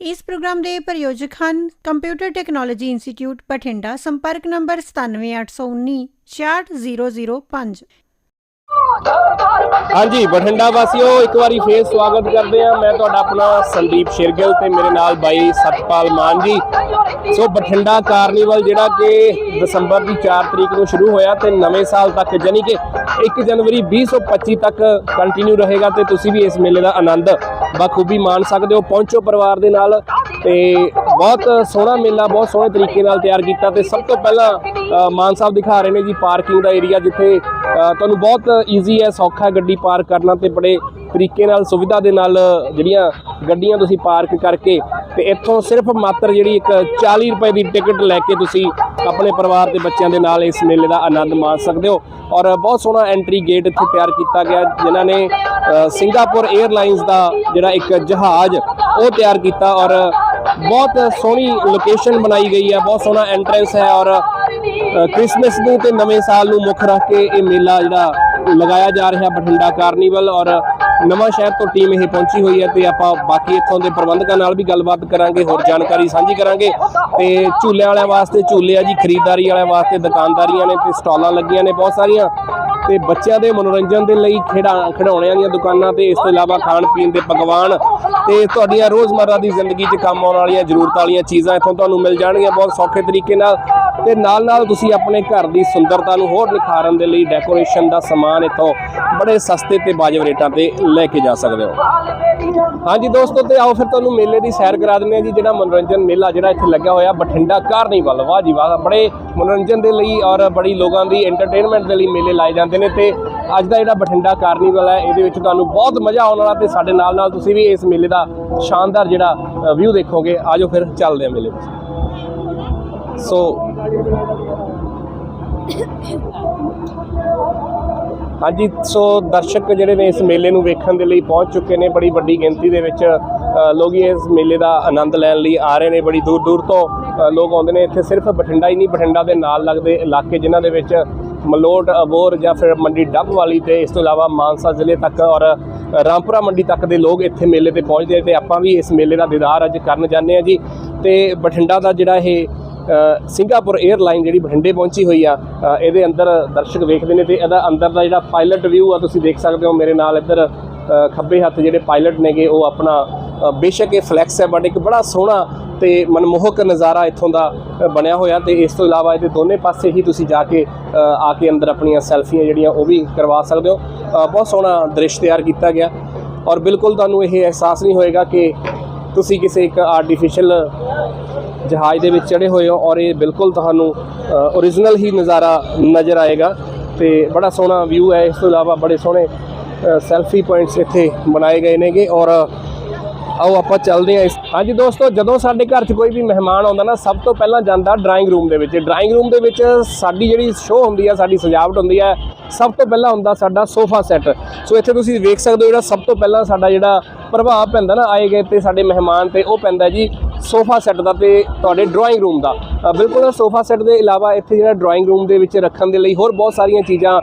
ਇਸ ਪ੍ਰੋਗਰਾਮ ਦੇ ਪ੍ਰਯੋਜਕ ਹਨ ਕੰਪਿਊਟਰ ਟੈਕਨੋਲੋਜੀ ਇੰਸਟੀਚਿਊਟ ਬਠਿੰਡਾ ਸੰਪਰਕ ਨੰਬਰ 97819 64005 ਹਾਂਜੀ, ਬਠਿੰਡਾ ਵਾਸੀਓ, ਇੱਕ ਵਾਰੀ ਫੇਰ ਸਵਾਗਤ ਕਰਦੇ ਆ ਮੈਂ ਤੁਹਾਡਾ ਆਪਣਾ ਸੰਦੀਪ ਸ਼ੇਰਗਿੱਲ ਤੇ ਮੇਰੇ ਨਾਲ ਬਾਈ ਸਤਪਾਲ ਮਾਨ ਜੀ। ਸੋ ਬਠਿੰਡਾ ਕਾਰਨੀਵਲ ਜਿਹੜਾ ਕਿ ਦਸੰਬਰ ਦੀ 4 ਤਰੀਕ ਨੂੰ ਸ਼ੁਰੂ ਹੋਇਆ ਤੇ ਨਵੇਂ ਸਾਲ ਤੱਕ ਯਾਨੀ ਕਿ 1 ਜਨਵਰੀ 2025 ਤੱਕ ਕੰਟੀਨਿਊ ਰਹੇਗਾ ਤੇ ਤੁਸੀਂ ਵੀ ਇਸ ਮੇਲੇ ਦਾ ਆਨੰਦ ਬਖੂਬੀ ਮਾਣ ਸਕਦੇ ਹੋ। ਪਹੁੰਚੋ ਪਰਿਵਾਰ ਦੇ ਨਾਲ ਤੇ ਬਹੁਤ ਸੋਹਣਾ ਮੇਲਾ, ਬਹੁਤ ਸੋਹਣੇ ਤਰੀਕੇ ਨਾਲ ਤਿਆਰ ਕੀਤਾ ਤੇ ਸਭ ਤੋਂ ਪਹਿਲਾਂ ਮਾਨ ਸਾਹਿਬ ਦਿਖਾ ਰਹੇ ਨੇ ਜੀ ਪਾਰਕਿੰਗ ਦਾ ਏਰੀਆ ਜਿੱਥੇ ਤੁਹਾਨੂੰ ਬਹੁਤ ਈਜ਼ੀ ਹੈ ਸੌਖਾ ਗੱਡੀ ਪਾਰਕ ਕਰਨਾ ਤੇ ਬੜੇ ਤਰੀਕੇ ਨਾਲ ਸੁਵਿਧਾ ਦੇ ਨਾਲ ਜਿਹੜੀਆਂ ਗੱਡੀਆਂ ਤੁਸੀਂ ਪਾਰਕ ਕਰਕੇ ਤੇ ਇੱਥੋਂ ਸਿਰਫ ਮਾਤਰ ਜਿਹੜੀ ਇੱਕ 40 ਰੁਪਏ ਦੀ ਟਿਕਟ ਲੈ ਕੇ ਤੁਸੀਂ ਆਪਣੇ ਪਰਿਵਾਰ ਦੇ ਬੱਚਿਆਂ ਦੇ ਨਾਲ ਇਸ ਮੇਲੇ ਦਾ ਆਨੰਦ ਮਾਣ ਸਕਦੇ ਹੋ। ਔਰ ਬਹੁਤ ਸੋਹਣਾ ਐਂਟਰੀ ਗੇਟ ਇੱਥੇ ਤਿਆਰ ਕੀਤਾ ਗਿਆ ਜਿਨ੍ਹਾਂ ਨੇ ਸਿੰਗਾਪੁਰ 에ਅਰਲਾਈਨਸ ਦਾ ਜਿਹੜਾ ਇੱਕ ਜਹਾਜ਼ ਉਹ ਤਿਆਰ ਕੀਤਾ ਔਰ ਬਹੁਤ ਸੋਹਣੀ ਲੋਕੇਸ਼ਨ ਬਣਾਈ ਗਈ ਹੈ ਬਹੁਤ ਸੋਹਣਾ ਐਂਟਰੈਂਸ ਹੈ ਔਰ ਅ, ਕ੍ਰਿਸਮਸ ਨੂੰ ਤੇ ਨਵੇਂ ਸਾਲ ਨੂੰ ਮੁੱਖ ਰੱਖ ਕੇ ਇਹ ਮੇਲਾ ਜਿਹੜਾ ਲਗਾਇਆ ਜਾ ਰਿਹਾ ਬਠਿੰਡਾ ਕਾਰਨੀਵਲ ਔਰ ਨਵਾਂ ਸ਼ਹਿਰ ਤੋਂ ਟੀਮ ਇਹ ਪਹੁੰਚੀ ਹੋਈ ਹੈ ਤੇ ਆਪਾਂ ਬਾਕੀ ਇੱਥੋਂ ਦੇ ਪ੍ਰਬੰਧਕਾਂ ਨਾਲ ਵੀ ਗੱਲਬਾਤ ਕਰਾਂਗੇ, ਹੋਰ ਜਾਣਕਾਰੀ ਸਾਂਝੀ ਕਰਾਂਗੇ। ਤੇ ਝੂਲਿਆਂ ਵਾਲਿਆਂ ਵਾਸਤੇ ਝੂਲੇ ਆ ਜੀ, ਖਰੀਦਦਾਰੀ ਵਾਲਿਆਂ ਵਾਸਤੇ ਦੁਕਾਨਦਾਰੀਆਂ ਨੇ ਤੇ ਸਟਾਲਾਂ ਲੱਗੀਆਂ ਨੇ ਬਹੁਤ ਸਾਰੀਆਂ। ਤੇ ਬੱਚਿਆਂ ਦੇ ਮਨੋਰੰਜਨ ਦੇ ਲਈ ਖੇਡਾਂ, ਖਿਡੌਣਿਆਂ ਦੀਆਂ ਦੁਕਾਨਾਂ ਤੇ ਇਸ ਤੋਂ ਇਲਾਵਾ ਖਾਣ ਪੀਣ ਦੇ ਪਕਵਾਨ ਤੇ ਤੁਹਾਡੀਆਂ ਰੋਜ਼ਮਰਰਾ ਦੀ ਜ਼ਿੰਦਗੀ 'ਚ ਕੰਮ ਆਉਣ ਵਾਲੀਆਂ ਜ਼ਰੂਰਤਾਂ ਵਾਲੀਆਂ ਚੀਜ਼ਾਂ ਇੱਥੋਂ ਤੁਹਾਨੂੰ ਮਿਲ ਜਾਣਗੀਆਂ ਬਹੁਤ ਸੌਖੇ ਤਰੀਕੇ ਨਾਲ। ਤੇ ਨਾਲ ਨਾਲ ਤੁਸੀਂ ਆਪਣੇ ਘਰ ਦੀ ਸੁੰਦਰਤਾ ਨੂੰ ਹੋਰ ਨਿਖਾਰਨ ਦੇ ਲਈ ਡੈਕੋਰੇਸ਼ਨ ਦਾ ਸਮਾਨ ਇੱਥੋਂ ਬੜੇ ਸਸਤੇ ਤੇ ਵਾਜਬ ਰੇਟਾਂ ਤੇ ਲੈ ਕੇ ਜਾ ਸਕਦੇ ਹੋ। ਹਾਂਜੀ ਦੋਸਤੋ, ਤੇ ਆਓ ਫਿਰ ਤੁਹਾਨੂੰ ਮੇਲੇ ਦੀ ਸੈਰ ਕਰਾ ਦਿੰਦੇ ਆ ਜੀ, ਜਿਹੜਾ ਮਨੋਰੰਜਨ ਮੇਲਾ ਜਿਹੜਾ ਇੱਥੇ ਲੱਗਿਆ ਹੋਇਆ, ਬਠਿੰਡਾ ਕਾਰਨੀਵਲ। ਵਾਹ ਜੀ ਵਾਹ, ਬੜੇ ਮਨੋਰੰਜਨ ਦੇ ਲਈ ਔਰ ਬੜੀ ਲੋਕਾਂ ਦੀ ਐਂਟਰਟੇਨਮੈਂਟ ਦੇ ਲਈ ਮੇਲੇ ਲਾਏ ਜਾਂਦੇ ਨੇ ਤੇ ਅੱਜ ਦਾ ਜਿਹੜਾ ਬਠਿੰਡਾ ਕਾਰਨੀਵਲ ਹੈ, ਇਹਦੇ ਵਿੱਚ ਤੁਹਾਨੂੰ ਬਹੁਤ ਮਜ਼ਾ ਆਉਣ ਵਾਲਾ ਤੇ ਸਾਡੇ ਨਾਲ ਨਾਲ ਤੁਸੀਂ ਵੀ ਇਸ ਮੇਲੇ ਦਾ ਸ਼ਾਨਦਾਰ ਜਿਹੜਾ ਵਿਊ ਦੇਖੋਗੇ। ਆਜੋ ਫਿਰ ਚੱਲਦੇ ਆ ਮੇਲੇ ਵਿੱਚ। ਸੋ ਹਾਂਜੀ ਸੋ ਦਰਸ਼ਕ ਜਿਹੜੇ ਨੇ ਇਸ ਮੇਲੇ ਨੂੰ ਵੇਖਣ ਦੇ ਲਈ ਪਹੁੰਚ ਚੁੱਕੇ ਨੇ। ਬੜੀ ਵੱਡੀ ਗਿਣਤੀ ਦੇ ਵਿੱਚ ਲੋਕ ਇਸ ਮੇਲੇ ਦਾ ਆਨੰਦ ਲੈਣ ਲਈ ਆ ਰਹੇ ਨੇ। ਬੜੀ ਦੂਰ ਦੂਰ ਤੋਂ ਲੋਕ ਆਉਂਦੇ ਨੇ। ਇੱਥੇ ਸਿਰਫ ਬਠਿੰਡਾ ਹੀ ਨਹੀਂ, ਬਠਿੰਡਾ ਦੇ ਨਾਲ ਲੱਗਦੇ ਇਲਾਕੇ ਜਿਨ੍ਹਾਂ ਦੇ ਵਿੱਚ ਮਲੋਟ ਅਬੋਰ ਜਾਂ ਫਿਰ ਮੰਡੀ ਡੱਬ ਵਾਲੀ ਤੇ ਇਸ ਤੋਂ ਇਲਾਵਾ ਮਾਨਸਾ ਜ਼ਿਲ੍ਹੇ ਤੱਕ ਔਰ ਰਾਮਪੁਰਾ ਮੰਡੀ ਤੱਕ ਦੇ ਲੋਕ ਇੱਥੇ ਮੇਲੇ ਤੇ ਪਹੁੰਚਦੇ ਤੇ ਆਪਾਂ ਵੀ ਇਸ ਮੇਲੇ ਦਾ ਦੀਦਾਰ ਅੱਜ ਕਰਨ ਜਾਂਦੇ ਆ ਜੀ। ਤੇ ਬਠਿੰਡਾ ਦਾ ਜਿਹੜਾ ਇਹ ਸਿੰਗਾਪੁਰ 에ਅਰਲਾਈਨ ਜਿਹੜੀ ਬਠਿੰਡੇ ਪਹੁੰਚੀ ਹੋਈ ਆ ਇਹਦੇ ਅੰਦਰ ਦਰਸ਼ਕ ਵੇਖਦੇ ਨੇ ਤੇ ਇਹਦਾ ਅੰਦਰ ਦਾ ਜਿਹੜਾ ਪਾਇਲਟ ਵਿਊ ਆ, ਤੁਸੀਂ ਦੇਖ ਸਕਦੇ ਹੋ ਮੇਰੇ ਨਾਲ ਇੱਧਰ ਖੱਬੇ ਹੱਥ ਜਿਹੜੇ ਪਾਇਲਟ ਨੇਗੇ, ਉਹ ਆਪਣਾ ਬੇਸ਼ੱਕ ਇਹ ਫਲੈਕਸ ਹੈ ਬਟ ਇੱਕ ਬੜਾ ਸੋਹਣਾ ਤੇ ਮਨਮੋਹਕ ਨਜ਼ਾਰਾ ਇੱਥੋਂ ਦਾ ਬਣਿਆ ਹੋਇਆ ਤੇ ਇਸ ਤੋਂ ਇਲਾਵਾ ਇਹਦੇ ਦੋਨੇ ਪਾਸੇ ਹੀ ਤੁਸੀਂ ਜਾ ਕੇ ਆ ਕੇ ਅੰਦਰ ਆਪਣੀਆਂ ਸੈਲਫੀਆਂ ਜਿਹੜੀਆਂ ਉਹ ਵੀ ਕਰਵਾ ਸਕਦੇ ਹੋ। ਬਹੁਤ ਸੋਹਣਾ ਦ੍ਰਿਸ਼ ਤਿਆਰ ਕੀਤਾ ਗਿਆ। ਔਰ ਬਿਲਕੁਲ ਤੁਹਾਨੂੰ ਇਹ ਅਹਿਸਾਸ ਨਹੀਂ ਹੋਏਗਾ ਕਿ ਤੁਸੀਂ ਕਿਸੇ ਇੱਕ ਆਰਟੀਫੀਸ਼ੀਅਲ ਜਹਾਜ਼ ਦੇ ਵਿੱਚ ਚੜੇ ਹੋਏ ਹੋ ਔਰ ਇਹ ਬਿਲਕੁਲ ਤੁਹਾਨੂੰ ਓਰੀਜਨਲ ਹੀ ਨਜ਼ਾਰਾ ਨਜ਼ਰ ਆਏਗਾ ਤੇ ਬੜਾ ਸੋਹਣਾ ਵਿਊ ਹੈ। ਇਸ ਤੋਂ ਇਲਾਵਾ ਬੜੇ ਸੋਹਣੇ ਸੈਲਫੀ ਪੁਆਇੰਟਸ ਇੱਥੇ ਬਣਾਏ ਗਏ ਨੇਗੇ ਔਰ ਆਓ ਆਪਾਂ ਚੱਲਦੇ ਹਾਂ ਇਸ, ਹਾਂਜੀ ਦੋਸਤੋ, ਜਦੋਂ ਸਾਡੇ ਘਰ 'ਚ ਕੋਈ ਵੀ ਮਹਿਮਾਨ ਆਉਂਦਾ ਨਾ, ਸਭ ਤੋਂ ਪਹਿਲਾਂ ਜਾਂਦਾ ਡਰਾਇੰਗ ਰੂਮ ਦੇ ਵਿੱਚ। ਡਰਾਇੰਗ ਰੂਮ ਦੇ ਵਿੱਚ ਸਾਡੀ ਜਿਹੜੀ ਸ਼ੋਅ ਹੁੰਦੀ ਹੈ ਸਾਡੀ ਸਜਾਵਟ ਹੁੰਦੀ ਹੈ ਸਭ ਤੋਂ ਪਹਿਲਾਂ ਹੁੰਦਾ ਸਾਡਾ ਸੋਫਾ ਸੈੱਟ ਸੋ ਇੱਥੇ ਤੁਸੀਂ ਵੇਖ ਸਕਦੇ ਹੋ ਜਿਹੜਾ ਸਭ ਤੋਂ ਪਹਿਲਾਂ ਸਾਡਾ ਜਿਹੜਾ ਪ੍ਰਭਾਵ ਪੈਂਦਾ ਨਾ, ਆਏ ਗਏ ਤੇ ਸਾਡੇ ਮਹਿਮਾਨ ਤੇ ਉਹ ਪੈਂਦਾ ਜੀ ਸੋਫਾ ਸੈੱਟ ਦਾ ਤੇ ਤੁਹਾਡੇ ਡਰਾਇੰਗ ਰੂਮ ਦਾ। ਬਿਲਕੁਲ ਸੋਫਾ ਸੈੱਟ ਦੇ ਇਲਾਵਾ ਇੱਥੇ ਜਿਹੜਾ ਡਰਾਇੰਗ ਰੂਮ ਦੇ ਵਿੱਚ ਰੱਖਣ ਦੇ ਲਈ ਹੋਰ ਬਹੁਤ ਸਾਰੀਆਂ ਚੀਜ਼ਾਂ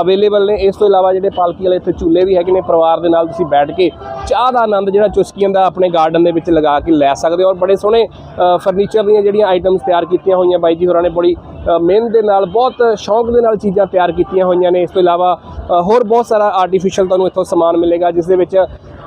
ਅਵੇਲੇਬਲ ਨੇ। ਇਸ ਤੋਂ ਇਲਾਵਾ ਜਿਹੜੇ ਪਾਲਕੀ ਵਾਲੇ ਇੱਥੇ ਝੂਲੇ ਵੀ ਹੈਗੇ ਨੇ, ਪਰਿਵਾਰ ਦੇ ਨਾਲ ਤੁਸੀਂ ਬੈਠ ਕੇ ਚਾਹ ਦਾ ਆਨੰਦ ਜਿਹੜਾ ਚੁਸਕੀਆਂ ਦਾ ਆਪਣੇ ਗਾਰਡਨ ਦੇ ਵਿੱਚ ਲਗਾ ਕੇ ਲੈ ਸਕਦੇ ਹੋ। ਔਰ ਬੜੇ ਸੋਹਣੇ ਫਰਨੀਚਰ ਦੀਆਂ ਜਿਹੜੀਆਂ ਆਈਟਮਸ ਤਿਆਰ ਕੀਤੀਆਂ ਹੋਈਆਂ ਬਾਈ ਜੀ ਹੋਰਾਂ ਨੇ, ਬੜੀ ਮਿਹਨਤ ਦੇ ਨਾਲ, ਬਹੁਤ ਸ਼ੌਂਕ ਦੇ ਨਾਲ ਚੀਜ਼ਾਂ ਤਿਆਰ ਕੀਤੀਆਂ ਹੋਈਆਂ ਨੇ। ਇਸ ਤੋਂ ਇਲਾਵਾ ਹੋਰ ਬਹੁਤ ਸਾਰਾ ਆਰਟੀਫੀਸ਼ੀਅਲ ਤੁਹਾਨੂੰ ਇੱਥੋਂ ਸਮਾਨ ਮਿਲੇਗਾ, ਜਿਸ ਦੇ ਵਿੱਚ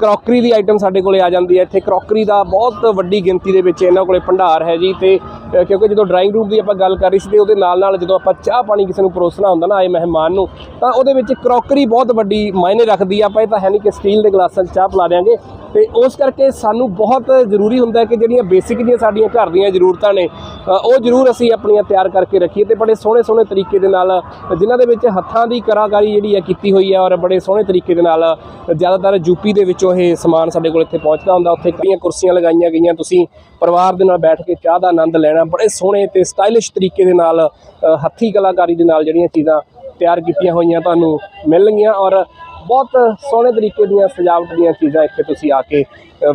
ਕਰੋਕਰੀ ਦੀ ਆਈਟਮ ਸਾਡੇ ਕੋਲੇ ਆ ਜਾਂਦੀ ਹੈ। ਇੱਥੇ ਕਰੋਕਰੀ ਦਾ ਬਹੁਤ ਵੱਡੀ ਗਿਣਤੀ ਦੇ ਵਿੱਚ ਇਹਨਾਂ ਕੋਲੇ ਭੰਡਾਰ ਹੈ ਜੀ। ਤੇ ਕਿਉਂਕਿ ਜਦੋਂ ਡਰਾਇੰਗ ਰੂਮ ਦੀ ਆਪਾਂ ਗੱਲ ਕਰ ਰਹੀ ਸੀ ਤੇ ਉਹਦੇ ਨਾਲ ਨਾਲ ਜਦੋਂ ਆਪਾਂ ਚਾਹ ਪਾਣੀ ਕਿਸੇ ਨੂੰ ਪਰੋਸਣਾ ਹੁੰਦਾ ਨਾ ਆਏ ਮਹਿਮਾਨ ਨੂੰ, ਤਾਂ ਉਹਦੇ ਵਿੱਚ ਕਰੋਕਰੀ ਬਹੁਤ ਵੱਡੀ ਮਾਇਨੇ ਰੱਖਦੀ ਆ। ਆਪਾਂ ਇਹ ਤਾਂ ਹੈ ਨਹੀਂ ਕਿ ਸਟੀਲ ਦੇ ਗਲਾਸਾਂ 'ਚ ਚਾਹ ਪਿਲਾ ਦਿਆਂਗੇ। ਤੇ ਉਸ ਕਰਕੇ ਸਾਨੂੰ ਬਹੁਤ ਜ਼ਰੂਰੀ ਹੁੰਦਾ ਕਿ ਜਿਹੜੀਆਂ ਬੇਸਿਕ ਦੀਆਂ ਸਾਡੀਆਂ ਘਰ ਦੀਆਂ ਜ਼ਰੂਰਤਾਂ ਨੇ ਉਹ ਜ਼ਰੂਰ ਅਸੀਂ ਆਪਣੀਆਂ ਤਿਆਰ ਕਰਕੇ ਰੱਖੀਏ ਤੇ ਬੜੇ ਸੋਹਣੇ ਸੋਹਣੇ ਤਰੀਕੇ ਦੇ ਨਾਲ ਜਿਨ੍ਹਾਂ ਦੇ ਵਿੱਚ ਹੱਥਾਂ ਦੀ ਕਲਾਕਾਰੀ ਜਿਹੜੀ ਹੈ ਕੀਤੀ ਹੋਈ ਹੈ ਔਰ ਬੜੇ ਸੋਹਣੇ ਤਰੀਕੇ ਦੇ ਨਾਲ ਜ਼ਿਆਦਾਤਰ ਯੂਪੀ ਦੇ ਵਿੱਚੋਂ ਇਹ ਸਮਾਨ ਸਾਡੇ ਕੋਲ ਇੱਥੇ ਪਹੁੰਚਦਾ ਹੁੰਦਾ। ਉੱਥੇ ਕਿਹੜੀਆਂ ਕੁਰਸੀਆਂ ਲਗਾਈਆਂ ਗਈਆਂ ਤੁਸੀਂ ਪਰਿਵਾਰ ਦੇ ਨਾਲ ਬੈਠ ਕੇ ਚਾਹ ਦਾ ਆਨੰਦ ਲੈਣਾ। ਬੜੇ ਸੋਹਣੇ ਤੇ ਸਟਾਈਲਿਸ਼ ਤਰੀਕੇ ਦੇ ਨਾਲ ਅ, ਹੱਥੀ ਕਲਾਕਾਰੀ ਦੇ ਨਾਲ ਜਿਹੜੀਆਂ ਚੀਜ਼ਾਂ ਤਿਆਰ ਕੀਤੀਆਂ ਹੋਈਆਂ ਤੁਹਾਨੂੰ ਮਿਲਣਗੀਆਂ ਔਰ ਬਹੁਤ ਸੋਹਣੇ ਤਰੀਕੇ ਦੀਆਂ ਸਜਾਵਟ ਦੀਆਂ ਚੀਜ਼ਾਂ ਇੱਥੇ ਤੁਸੀਂ ਆ ਕੇ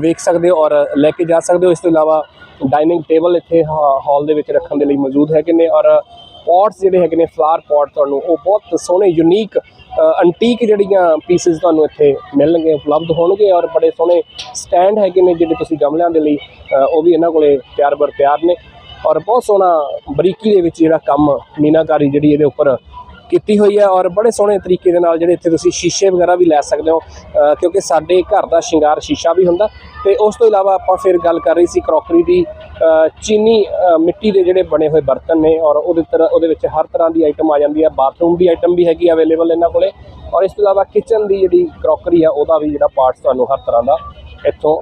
ਵੇਖ ਸਕਦੇ ਹੋ ਔਰ ਲੈ ਕੇ ਜਾ ਸਕਦੇ ਹੋ। ਇਸ ਤੋਂ ਇਲਾਵਾ ਡਾਈਨਿੰਗ ਟੇਬਲ ਇੱਥੇ ਹਾਲ ਦੇ ਵਿੱਚ ਰੱਖਣ ਦੇ ਲਈ ਮੌਜੂਦ ਹੈਗੇ ਨੇ ਔਰ ਪੌਟਸ ਜਿਹੜੇ ਹੈਗੇ ਨੇ ਫਲਾਰ ਪੌਟ ਤੁਹਾਨੂੰ ਉਹ ਬਹੁਤ ਸੋਹਣੇ, ਯੂਨੀਕ ਐਂਟੀਕ ਜਿਹੜੀਆਂ ਪੀਸਿਸ ਤੁਹਾਨੂੰ ਇੱਥੇ ਮਿਲਣਗੇ, ਉਪਲਬਧ ਹੋਣਗੇ ਔਰ ਬੜੇ ਸੋਹਣੇ ਸਟੈਂਡ ਹੈਗੇ ਨੇ ਜਿਹੜੇ ਤੁਸੀਂ ਗਮਲਿਆਂ ਦੇ ਲਈ ਉਹ ਵੀ ਇਹਨਾਂ ਕੋਲੇ ਤਿਆਰ ਬਰ ਤਿਆਰ ਨੇ ਔਰ ਬਹੁਤ ਸੋਹਣਾ ਬਰੀਕੀ ਦੇ ਵਿੱਚ ਜਿਹੜਾ ਕੰਮ ਮੀਨਾਕਾਰੀ ਜਿਹੜੀ ਇਹਦੇ ਉੱਪਰ ਕੀਤੀ ਹੋਈ ਹੈ ਔਰ ਬੜੇ ਸੋਹਣੇ ਤਰੀਕੇ ਦੇ ਨਾਲ ਜਿਹੜੇ ਇੱਥੇ ਤੁਸੀਂ ਸ਼ੀਸ਼ੇ ਵਗੈਰਾ ਵੀ ਲੈ ਸਕਦੇ ਹੋ ਕਿਉਂਕਿ ਸਾਡੇ ਘਰ ਦਾ ਸ਼ਿੰਗਾਰ ਸ਼ੀਸ਼ਾ ਵੀ ਹੁੰਦਾ ਤੇ ਉਸ ਤੋਂ ਇਲਾਵਾ ਆਪਾਂ ਫਿਰ ਗੱਲ ਕਰ ਰਹੀ ਸੀ ਕਰੋਕਰੀ ਦੀ ਚੀਨੀ ਮਿੱਟੀ ਦੇ ਜਿਹੜੇ ਬਣੇ ਹੋਏ ਬਰਤਨ ਨੇ ਔਰ ਉਹਦੇ ਤਰ੍ਹਾਂ ਉਹਦੇ ਵਿੱਚ ਹਰ ਤਰ੍ਹਾਂ ਦੀ ਆਈਟਮ ਆ ਜਾਂਦੀ ਹੈ ਬਾਥਰੂਮ ਦੀ ਆਈਟਮ ਵੀ ਹੈਗੀ ਅਵੇਲੇਬਲ ਇਹਨਾਂ ਕੋਲੇ ਔਰ ਇਸ ਤੋਂ ਇਲਾਵਾ ਕਿਚਨ ਦੀ ਜਿਹੜੀ ਕਰੋਕਰੀ ਆ ਉਹਦਾ ਵੀ ਜਿਹੜਾ ਪਾਰਟਸ ਤੁਹਾਨੂੰ ਹਰ ਤਰ੍ਹਾਂ ਦਾ ਇੱਥੋਂ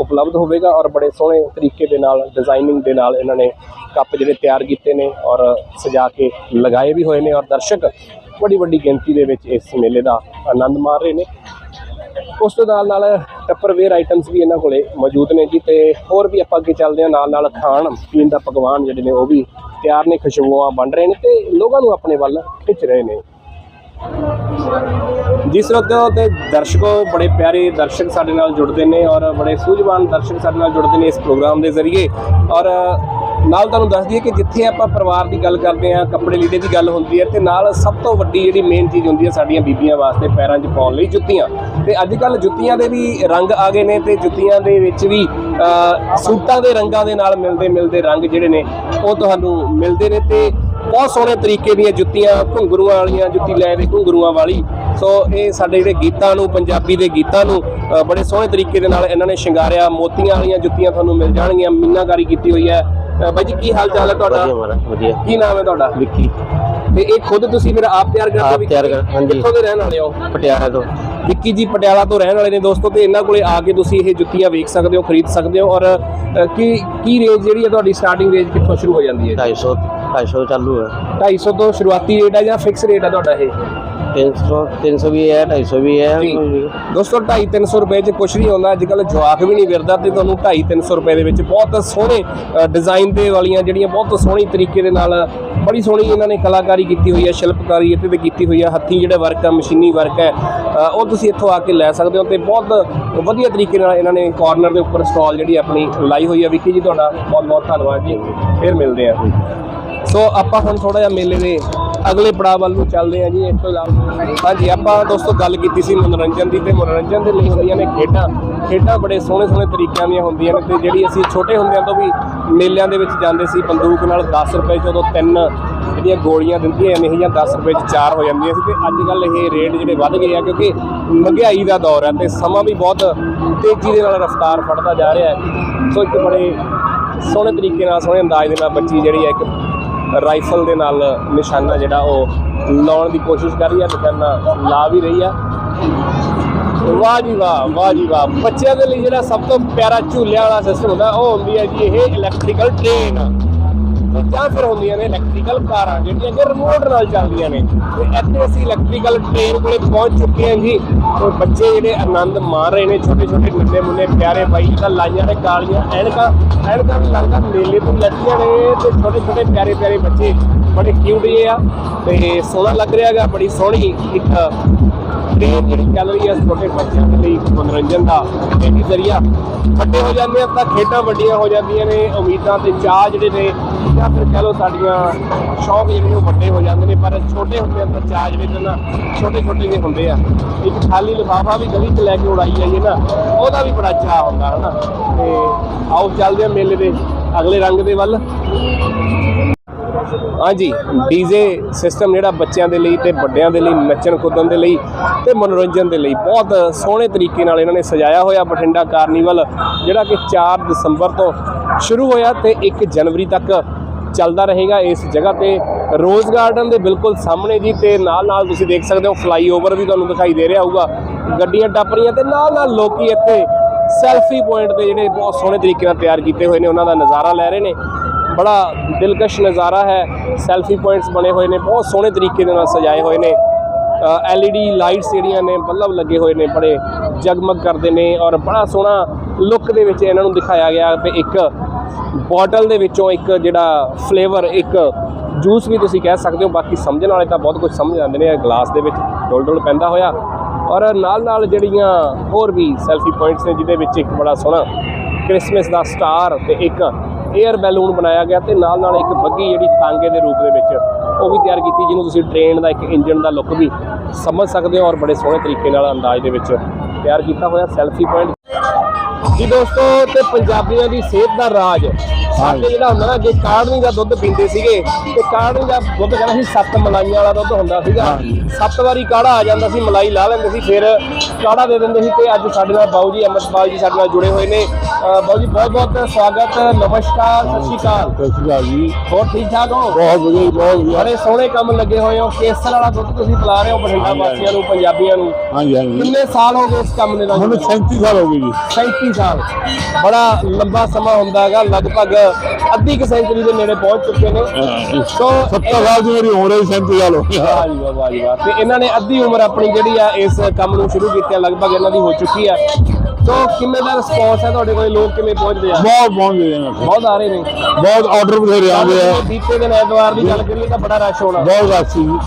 ਉਪਲਬਧ ਹੋਵੇਗਾ ਔਰ ਬੜੇ ਸੋਹਣੇ ਤਰੀਕੇ ਦੇ ਨਾਲ ਡਿਜ਼ਾਈਨਿੰਗ ਦੇ ਨਾਲ ਇਹਨਾਂ ਨੇ ਕੱਪ ਜਿਹੜੇ ਤਿਆਰ ਕੀਤੇ ਨੇ ਔਰ ਸਜਾ ਕੇ ਲਗਾਏ ਵੀ ਹੋਏ ਨੇ ਔਰ ਦਰਸ਼ਕ ਵੱਡੀ ਵੱਡੀ ਗਿਣਤੀ ਦੇ ਵਿੱਚ ਇਸ ਮੇਲੇ ਦਾ ਆਨੰਦ ਮਾਣ ਰਹੇ ਨੇ। ਉਸ ਤੋਂ ਨਾਲ ਨਾਲ ਟੱਪਰਵੇਅਰ ਆਈਟਮਸ ਵੀ ਇਹਨਾਂ ਕੋਲੇ ਮੌਜੂਦ ਨੇ ਜੀ ਤੇ ਹੋਰ ਵੀ ਆਪਾਂ ਅੱਗੇ ਚੱਲਦੇ ਹਾਂ। ਨਾਲ ਨਾਲ ਖਾਣ ਪੀਣ ਦਾ ਪਕਵਾਨ ਜਿਹੜੇ ਨੇ ਉਹ ਵੀ ਤਿਆਰ ਨੇ, ਖੁਸ਼ਬੂਆਂ ਬਣ ਰਹੇ ਨੇ ਤੇ ਲੋਕਾਂ ਨੂੰ ਆਪਣੇ ਵੱਲ ਖਿੱਚ ਰਹੇ ਨੇ। ਜਿਸ ਸਰੋਤਿਓ ਤੇ ਦਰਸ਼ਕੋ ਬੜੇ ਪਿਆਰੇ ਦਰਸ਼ਕ ਸਾਡੇ ਨਾਲ ਜੁੜਦੇ ਨੇ ਔਰ ਬੜੇ ਸੂਝਵਾਨ ਦਰਸ਼ਕ ਸਾਡੇ ਨਾਲ ਜੁੜਦੇ ਨੇ ਇਸ ਪ੍ਰੋਗਰਾਮ ਦੇ ਜ਼ਰੀਏ। ਔਰ ਨਾਲ ਤੁਹਾਨੂੰ ਦੱਸ ਦਈਏ ਕਿ ਜਿੱਥੇ ਆਪਾਂ ਪਰਿਵਾਰ ਦੀ ਗੱਲ ਕਰਦੇ ਹਾਂ ਕੱਪੜੇ ਲੀੜੇ ਦੀ ਗੱਲ ਹੁੰਦੀ ਹੈ ਤੇ ਨਾਲ ਸਭ ਤੋਂ ਵੱਡੀ ਜਿਹੜੀ ਮੇਨ ਚੀਜ਼ ਹੁੰਦੀ ਹੈ ਸਾਡੀਆਂ ਬੀਬੀਆਂ ਵਾਸਤੇ ਪੈਰਾਂ 'ਚ ਪਾਉਣ ਲਈ ਜੁੱਤੀਆਂ। ਤੇ ਅੱਜ ਕੱਲ ਜੁੱਤੀਆਂ ਦੇ ਵੀ ਰੰਗ ਆ ਗਏ ਨੇ ਤੇ ਜੁੱਤੀਆਂ ਦੇ ਵਿੱਚ ਵੀ ਅ, ਸੂਟਾਂ ਦੇ ਰੰਗਾਂ ਦੇ ਨਾਲ ਮਿਲਦੇ ਮਿਲਦੇ ਰੰਗ ਜਿਹੜੇ ਨੇ ਉਹ ਤੁਹਾਨੂੰ ਮਿਲਦੇ ਨੇ ਤੇ ਬਹੁਤ ਸੋਹਣੇ ਤਰੀਕੇ ਦੀਆਂ ਜੁੱਤੀਆਂ ਘੁੰਗਰੂਆਂ ਵਾਲੀਆਂ ਜੁੱਤੀ ਲੈ ਦੇ ਘੁੰਗਰੂਆਂ ਵਾਲੀ। ਸੋ ਇਹ ਸਾਡੇ ਜਿਹੜੇ ਗੀਤਾਂ ਨੂੰ ਪੰਜਾਬੀ ਦੇ ਗੀਤਾਂ ਨੂੰ ਬੜੇ ਸੋਹਣੇ ਤਰੀਕੇ ਦੇ ਨਾਲ ਇਹਨਾਂ ਨੇ ਸ਼ਿੰਗਾਰਿਆ। ਮੋਤੀਆਂ ਵਾਲੀਆਂ ਜੁੱਤੀਆਂ ਤੁਹਾਨੂੰ ਮਿਲ ਜਾਣਗੀਆਂ ਮੀਨਾਕਾਰੀ ਕੀਤੀ ਹੋਈ ਹੈ। ਬਾਈ ਜੀ ਕੀ ਹਾਲ ਚਾਲ ਹੈ ਵਧੀਆ ਤੁਹਾਡਾ ਵਧੀਆ। ਕੀ ਨਾਮ ਹੈ ਤੁਹਾਡਾ? ਵਿੱਕੀ। ਤੇ ਇਹ ਖੁਦ ਤੁਸੀਂ ਫਿਰ ਆਪ ਤਿਆਰ ਕਰਦੇ ਹੋ? ਆਪ ਤਿਆਰ ਕਰ- ਹਾਂਜੀ। ਕਿੱਥੋਂ ਦੇ ਰਹਿਣ ਵਾਲੇ ਹੋ? ਪਟਿਆਲਾ ਤੋਂ। ਵਿੱਕੀ ਜੀ ਪਟਿਆਲਾ ਤੋਂ ਰਹਿਣ ਵਾਲੇ ਨੇ ਦੋਸਤੋ ਤੇ ਇਹਨਾਂ ਕੋਲੇ ਆ ਕੇ ਤੁਸੀਂ ਇਹ ਜੁੱਤੀਆਂ ਵੇਖ ਸਕਦੇ ਹੋ ਖਰੀਦ ਸਕਦੇ ਹੋ। ਔਰ ਕੀ ਕੀ ਰੇਂਜ ਜਿਹੜੀ ਹੈ ਤੁਹਾਡੀ? ਸਟਾਰਟਿੰਗ ਰੇਂਜ ਕਿੱਥੋਂ ਸ਼ੁਰੂ ਹੋ ਜਾਂਦੀ ਹੈ? 250 250 ਚਾਲੂ ਹੈ। 250 ਤੋਂ ਸ਼ੁਰੂਆਤੀ ਰੇਟ ਹੈ ਜਾਂ ਫਿਕਸ ਰੇਟ ਹੈ ਤੁਹਾਡਾ ਇਹ? 300 300 ਵੀ ਹੈ 250 ਵੀ ਹੈ। ਜੀ। ਕੋਈ ਵੀ। ਦੋਸਤੋ 2.5 300 ਰੁਪਏ 'ਚ ਕੁਝ ਨਹੀਂ ਹੁੰਦਾ ਅੱਜ ਕੱਲ ਜਵਾਕ ਵੀ ਨਹੀਂ ਫਿਰਦਾ ਤੇ ਤੁਹਾਨੂੰ 2.5 300 ਰੁਪਏ ਦੇ ਵਿੱਚ ਬਹੁਤ ਸੋਹਣੇ ਡਿਜ਼ਾਈਨ ਦੇ ਵਾਲੀਆਂ ਜਿਹੜੀਆਂ ਬਹੁਤ ਸੋਹਣੀ ਤਰੀਕੇ ਦੇ ਨਾਲ ਬੜੀ ਸੋਹਣੀ ਇਹਨਾਂ ਨੇ ਕਲਾਕਾਰੀ ਕੀਤੀ ਹੋਈ ਹੈ ਸ਼ਿਲਪਕਾਰੀ ਇੱਥੇ ਤੇ ਕੀਤੀ ਹੋਈ ਹੈ ਹੱਥੀਂ ਜਿਹੜੇ ਵਰਕ ਹੈ ਮਸ਼ੀਨੀ ਵਰਕ ਹੈ ਅ, ਉਹ ਤੁਸੀਂ ਇੱਥੋਂ ਆ ਕੇ ਲੈ ਸਕਦੇ ਹੋ ਤੇ ਬਹੁਤ ਵਧੀਆ ਤਰੀਕੇ ਨਾਲ ਇਹਨਾਂ ਨੇ ਕਾਰਨਰ ਦੇ ਉੱਪਰ ਸਟਾਲ ਜਿਹੜੀ ਆਪਣੀ ਲਾਈ ਹੋਈ ਹੈ ਵਿੱਕੀ ਜੀ ਤੁਹਾਡਾ ਬਹੁਤ ਬਹੁਤ ਧੰਨਵਾਦ ਜੀ। ਫਿਰ ਮਿਲਦੇ ਹਾਂ। ਸੋ ਆਪਾਂ ਹੁਣ ਥੋੜਾ ਜਿਹਾ ਮੇਲੇ ਦੇ ਅਗਲੇ ਪੜਾਅ ਵੱਲ ਨੂੰ ਚੱਲਦੇ ਹਾਂ ਜੀ, ਇਸ ਤੋਂ ਇਲਾਵਾ ਹਾਂਜੀ, ਆਪਾਂ ਦੋਸਤੋ ਗੱਲ ਕੀਤੀ ਸੀ ਮਨੋਰੰਜਨ ਦੀ ਤੇ ਮਨੋਰੰਜਨ ਦੇ ਲਈ ਹੁੰਦੀਆਂ ਨੇ ਖੇਡਾਂ। ਖੇਡਾਂ ਬੜੇ ਸੋਹਣੇ ਸੋਹਣੇ ਤਰੀਕਿਆਂ ਦੀਆਂ ਹੁੰਦੀਆਂ ਨੇ ਤੇ ਜਿਹੜੀ ਅਸੀਂ ਛੋਟੇ ਹੁੰਦਿਆਂ ਤੋਂ ਵੀ ਮੇਲਿਆਂ ਦੇ ਵਿੱਚ ਜਾਂਦੇ ਸੀ, ਬੰਦੂਕ ਨਾਲ 10 ਰੁਪਏ 'ਚ ਉਦੋਂ ਤਿੰਨ ਜਿਹੜੀਆਂ ਗੋਲੀਆਂ ਦਿੰਦੀਆਂ ਨੇ ਜਾਂ 10 ਰੁਪਏ 'ਚ ਚਾਰ ਹੋ ਜਾਂਦੀਆਂ ਸੀ ਤੇ ਅੱਜ ਕੱਲ ਇਹ ਰੇਟ ਜਿਹੜੇ ਵੱਧ ਗਏ ਆ ਕਿਉਂਕਿ ਮਹਿੰਗਾਈ ਦਾ ਦੌਰ ਹੈ ਤੇ ਸਮਾਂ ਵੀ ਬਹੁਤ ਤੇਜ਼ੀ ਦੇ ਨਾਲ ਰਫ਼ਤਾਰ ਫੜਦਾ ਜਾ ਰਿਹਾ ਹੈ। ਸੋ ਇੱਕ ਬੜੇ ਸੋਹਣੇ ਤਰੀਕੇ ਨਾਲ, ਸੋਹਣੇ ਅੰਦਾਜ਼ ਦੇ ਨਾਲ ਬੱਚੀ ਜਿਹੜੀ ਹੈ ਇੱਕ ਰਾਈਫਲ ਦੇ ਨਾਲ ਨਿਸ਼ਾਨਾ ਜਿਹੜਾ ਉਹ ਲਾਉਣ ਦੀ ਕੋਸ਼ਿਸ਼ ਕਰ ਰਹੀ ਹੈ ਨਿਸ਼ਾਨਾ ਲਾ ਵੀ ਰਹੀ ਆ ਵਾਹ ਜੀ ਵਾਹ ਵਾਹ ਜੀ ਵਾਹ। ਬੱਚਿਆਂ ਦੇ ਲਈ ਜਿਹੜਾ ਸਭ ਤੋਂ ਪਿਆਰਾ ਝੂਲਿਆਂ ਵਾਲਾ ਸਿਸਟਮ ਹੁੰਦਾ, ਉਹ ਹੁੰਦੀ ਹੈ ਜੀ ਇਹ ਇਲੈਕਟ੍ਰੀਕਲ ਟ੍ਰੇਨ ਜਾਂ ਫਿਰ ਹੁੰਦੀਆਂ ਨੇ ਇਲੈਕਟ੍ਰੀਕਲ ਕਾਰਾਂ, ਜਿਹੜੀਆਂ ਕਿ ਰਿਮੋਟ ਨਾਲ ਚੱਲਦੀਆਂ ਨੇ। ਤੇ ਇੱਥੇ ਅਸੀਂ ਇਲੈਕਟ੍ਰੀਕਲ ਟ੍ਰੇਨ ਕੋਲੇ ਪਹੁੰਚ ਚੁੱਕੇ ਹਾਂ ਜੀ। ਤੇ ਬੱਚੇ ਜਿਹੜੇ ਆਨੰਦ ਮਾਣ ਰਹੇ ਨੇ ਛੋਟੇ ਛੋਟੇ ਨੰਨੇ ਮੁੰਨੇ ਪਿਆਰੇ ਬਾਈ ਤਾਂ ਲਾਈਆਂ ਨੇ ਕਾਲੀਆਂ ਐਨਕਾਂ ਐਨਕਾਂ ਵੀ ਲੱਗਦਾ ਮੇਲੇ ਤੋਂ ਲੱਟੀਆਂ ਨੇ ਤੇ ਛੋਟੇ ਛੋਟੇ ਪਿਆਰੇ ਪਿਆਰੇ ਬੱਚੇ ਬੜੇ ਕਿਊਟ ਜਿਹੇ ਆ। ਤੇ ਸੋਹਣਾ ਲੱਗ ਰਿਹਾ ਹੈਗਾ, ਬੜੀ ਸੋਹਣੀ ਇੱਕ ਟ੍ਰੇਨ ਜਿਹੜੀ ਚੱਲ ਰਹੀ ਹੈ ਛੋਟੇ ਬੱਚਿਆਂ ਦੇ ਲਈ ਮਨੋਰੰਜਨ ਦਾ। ਇਹ ਜ਼ਰੀਆ ਵੱਡੇ ਹੋ ਜਾਂਦੇ ਆ ਤਾਂ ਖੇਡਾਂ ਵੱਡੀਆਂ ਹੋ ਜਾਂਦੀਆਂ ਨੇ। ਉਮੀਦਾਂ ਤੇ ਚਾਹ ਜਿਹੜੇ ਨੇ ਜਾਂ ਫਿਰ ਕਹ ਲਓ ਸਾਡੀਆਂ ਸ਼ੌਕ ਜਿਹੜੇ ਉਹ ਵੱਡੇ ਹੋ ਜਾਂਦੇ ਨੇ, ਪਰ ਛੋਟੇ ਹੁੰਦੇ ਆ ਤਾਂ ਚਾਹ ਜਿਹੜੇ ਨਾ ਛੋਟੇ ਛੋਟੇ ਜਿਹੇ ਹੁੰਦੇ ਆ। ਇੱਕ ਖਾਲੀ ਲਿਫਾਫਾ ਵੀ ਗਲੀ 'ਚ ਲੈ ਕੇ ਉਡਾਈ ਜਾਈਏ ਨਾ, ਉਹਦਾ ਵੀ ਬੜਾ ਚਾਹ ਹੁੰਦਾ, ਹਨਾ? ਤੇ ਆਓ ਚੱਲਦੇ ਆ ਮੇਲੇ ਦੇ ਅਗਲੇ ਰੰਗ ਦੇ ਵੱਲ। ਹਾਂਜੀ ਡੀਜੇ ਸਿਸਟਮ ਜਿਹੜਾ ਬੱਚਿਆਂ ਦੇ ਲਈ ਤੇ ਵੱਡਿਆਂ ਦੇ ਲਈ, ਨੱਚਣ ਕੁੱਦਣ ਦੇ ਲਈ ਤੇ ਮਨੋਰੰਜਨ ਦੇ ਲਈ ਬਹੁਤ ਸੋਹਣੇ ਤਰੀਕੇ ਨਾਲ ਇਹਨਾਂ ਨੇ ਸਜਾਇਆ ਹੋਇਆ ਬਠਿੰਡਾ ਕਾਰਨੀਵਲ, ਜਿਹੜਾ ਕਿ 4 ਦਸੰਬਰ ਤੋਂ ਸ਼ੁਰੂ ਹੋਇਆ ਤੇ 1 ਜਨਵਰੀ ਤੱਕ ਚੱਲਦਾ ਰਹੇਗਾ ਇਸ ਜਗ੍ਹਾ ਤੇ। ਰੋਜ਼ ਗਾਰਡਨ ਦੇ ਬਿਲਕੁਲ ਸਾਹਮਣੇ ਜੀ ਤੇ ਨਾਲ ਨਾਲ ਤੁਸੀਂ ਦੇਖ ਸਕਦੇ ਹੋ ਫਲਾਈਓਵਰ ਵੀ ਤੁਹਾਨੂੰ ਦਿਖਾਈ ਦੇ ਰਿਹਾ ਹੋਊਗਾ। ਗੱਡੀਆਂ ਟੱਪ ਰਹੀਆਂ ਤੇ ਨਾਲ ਨਾਲ ਲੋਕੀ ਇੱਥੇ ਸੈਲਫੀ ਪੁਆਇੰਟ ਤੇ ਜਿਹੜੇ ਬਹੁਤ ਸੋਹਣੇ ਤਰੀਕੇ ਨਾਲ ਤਿਆਰ ਕੀਤੇ ਹੋਏ ਨੇ, ਉਹਨਾਂ ਦਾ ਨਜ਼ਾਰਾ ਲੈ ਰਹੇ ਨੇ। ਬੜਾ ਦਿਲਕਸ਼ ਨਜ਼ਾਰਾ ਹੈ ਸੈਲਫੀ ਪੁਆਇੰਟਸ ਬਣੇ ਹੋਏ ਨੇ, ਬਹੁਤ ਸੋਹਣੇ ਤਰੀਕੇ ਦੇ ਨਾਲ ਸਜਾਏ ਹੋਏ ਨੇ। ਐਲਈਡੀ ਲਾਈਟਸ ਜਿਹੜੀਆਂ ਨੇ, ਬੱਲਬ ਲੱਗੇ ਹੋਏ ਨੇ, ਬੜੇ ਜਗਮਗ ਕਰਦੇ ਨੇ ਔਰ ਬੜਾ ਸੋਹਣਾ ਲੁੱਕ ਦੇ ਵਿੱਚ ਇਹਨਾਂ ਨੂੰ ਦਿਖਾਇਆ ਗਿਆ ਤੇ ਇੱਕ ਬੋਟਲ ਦੇ ਵਿੱਚੋਂ ਇੱਕ ਜਿਹੜਾ ਫਲੇਵਰ, ਇੱਕ ਜੂਸ ਵੀ ਤੁਸੀਂ ਕਹਿ ਸਕਦੇ ਹੋ। ਬਾਕੀ ਸਮਝਣ ਵਾਲੇ ਤਾਂ ਬਹੁਤ ਕੁਝ ਸਮਝ ਜਾਂਦੇ ਨੇ ਗਲਾਸ ਦੇ ਵਿੱਚ ਡੋਲ ਡੋਲ ਪੈਂਦਾ ਹੋਇਆ। ਔਰ ਨਾਲ ਨਾਲ ਜਿਹੜੀਆਂ ਹੋਰ ਵੀ ਸੈਲਫੀ ਪੁਆਇੰਟਸ ਨੇ, ਜਿਹਦੇ ਵਿੱਚ ਇੱਕ ਬੜਾ ਸੋਹਣਾ ਕ੍ਰਿਸਮਸ ਦਾ ਸਟਾਰ ਤੇ ਇੱਕ 에ਅਰ ਬੈਲੂਨ ਬਣਾਇਆ ਗਿਆ ਤੇ ਨਾਲ ਨਾਲ ਇੱਕ ਬੱਗੀ ਜਿਹੜੀ ਤਾਂਗੇ ਦੇ ਰੂਪ ਦੇ ਵਿੱਚ ਉਹ ਵੀ ਤਿਆਰ ਕੀਤੀ, ਜਿਹਨੂੰ ਤੁਸੀਂ ਟ੍ਰੇਨ ਦਾ ਇੱਕ ਇੰਜਨ ਦਾ ਲੁੱਕ ਵੀ ਸਮਝ ਸਕਦੇ ਹੋ ਔਰ ਬੜੇ ਸੋਹਣੇ ਤਰੀਕੇ ਨਾਲ ਅੰਦਾਜ਼ ਦੇ ਵਿੱਚ ਤਿਆਰ ਕੀਤਾ ਹੋਇਆ ਸੈਲਫੀ ਪੁਆਇੰਟ। ਜੀ ਦੋਸਤੋ ਤੇ ਪੰਜਾਬੀਆਂ ਦੀ ਸਿਹਤ ਦਾ ਰਾਜ। ਸਾਡੇ ਜਿਹੜਾ ਹੁੰਦਾ ਨਾ ਜੇ ਕਾੜਨੀ ਦਾ ਦੁੱਧ ਪੀਂਦੇ ਸੀਗੇ ਤੇ ਕਾੜਨੀ ਦਾ ਦੁੱਧ ਕਹਿੰਦਾ ਸੀ ਸੱਤ ਮਲਾਈਆਂ ਵਾਲਾ ਦੁੱਧ ਹੁੰਦਾ ਸੀਗਾ। ਸੱਤ ਵਾਰੀ ਕਾੜਾ ਆ ਜਾਂਦਾ ਸੀ ਮਲਾਈ ਲਾ ਲੈਂਦੇ ਸੀ ਫਿਰ ਕਾੜਾ ਦੇ ਦਿੰਦੇ ਸੀ ਤੇ ਅੱਜ ਸਾਡੇ ਨਾਲ ਬਾਊ ਜੀ ਅਮਰਪਾਲ ਜੀ ਸਾਡੇ ਨਾਲ ਜੁੜੇ ਹੋਏ ਨੇ। ਬਾਊ ਜੀ ਬਹੁਤ ਬਹੁਤ ਸਵਾਗਤ ਨਮਸਕਾਰ ਸਤਿ ਸ਼੍ਰੀ ਅਕਾਲ। ਸਤਿ ਸ਼੍ਰੀ ਅਕਾਲ ਜੀ। ਹੋਰ ਠੀਕ ਠਾਕ ਹੋ? ਬਹੁਤ ਵਧੀਆ ਜੀ, ਬਹੁਤ ਵਧੀਆ। ਬੜੇ ਸੋਹਣੇ ਕੰਮ ਲੱਗੇ ਹੋਏ ਹੋ ਕੇਸਰ ਵਾਲਾ ਦੁੱਧ ਤੁਸੀਂ ਪਿਲਾ ਰਹੇ ਹੋ ਬਠਿੰਡਾ ਵਾਸੀਆਂ ਨੂੰ ਪੰਜਾਬੀਆਂ ਨੂੰ। ਹਾਂਜੀ ਹਾਂਜੀ। ਕਿੰਨੇ ਸਾਲ ਹੋ ਗਏ ਇਸ ਕੰਮ ਦੇ ਨਾਲ ਮੈਨੂੰ 37 ਸਾਲ ਹੋ ਗਏ ਜੀ। 37 ਸਾਲ। ਬੜਾ ਲੰਬਾ ਸਮਾਂ ਹੁੰਦਾ ਹੈਗਾ ਲਗਭਗ ਅੱਧੀ ਕੁ ਸੈਂਚੁਰੀ ਦੇ ਨੇੜੇ ਪਹੁੰਚ ਚੁੱਕੇ ਨੇ। ਸੋ 70 ਸਾਲ ਦੀ ਮੇਰੀ ਉਮਰ ਹੈ 37 ਸਾਲ ਹੋ ਗਿਆ। ਵਾਹ ਜੀ ਵਾਹ, ਵਾਹ ਜੀ ਵਾਹ। ਤੇ ਇਹਨਾਂ ਨੇ ਅੱਧੀ ਉਮਰ ਆਪਣੀ ਜਿਹੜੀ ਆ ਇਸ ਕੰਮ ਨੂੰ ਸ਼ੁਰੂ ਕੀਤਾ ਲਗਭਗ ਇਹਨਾਂ ਦੀ ਹੋ ਚੁੱਕੀ ਆ। ਸੋ ਕਿੰਨੇ ਦਾ ਰਿਸਪੌਂਸ ਹੈ ਤੁਹਾਡੇ ਕੋਲ? ਲੋਕ ਕਿਵੇਂ ਪਹੁੰਚਦੇ ਆ? ਬਹੁਤ ਪਹੁੰਚ ਗਏ ਨੇ ਬਹੁਤ ਆ ਰਹੇ ਨੇ। ਬਹੁਤ ਆਰਡਰ ਬਥੇਰੇ ਆਉਂਦੇ ਆ। ਬੀਤੇ ਦਿਨ ਐਤਵਾਰ ਦੀ ਗੱਲ ਕਰੀਏ ਤਾਂ ਬੜਾ ਰਸ਼ ਹੋਣਾ। ਬਹੁਤ ਰਾਸੀ ਜੀ।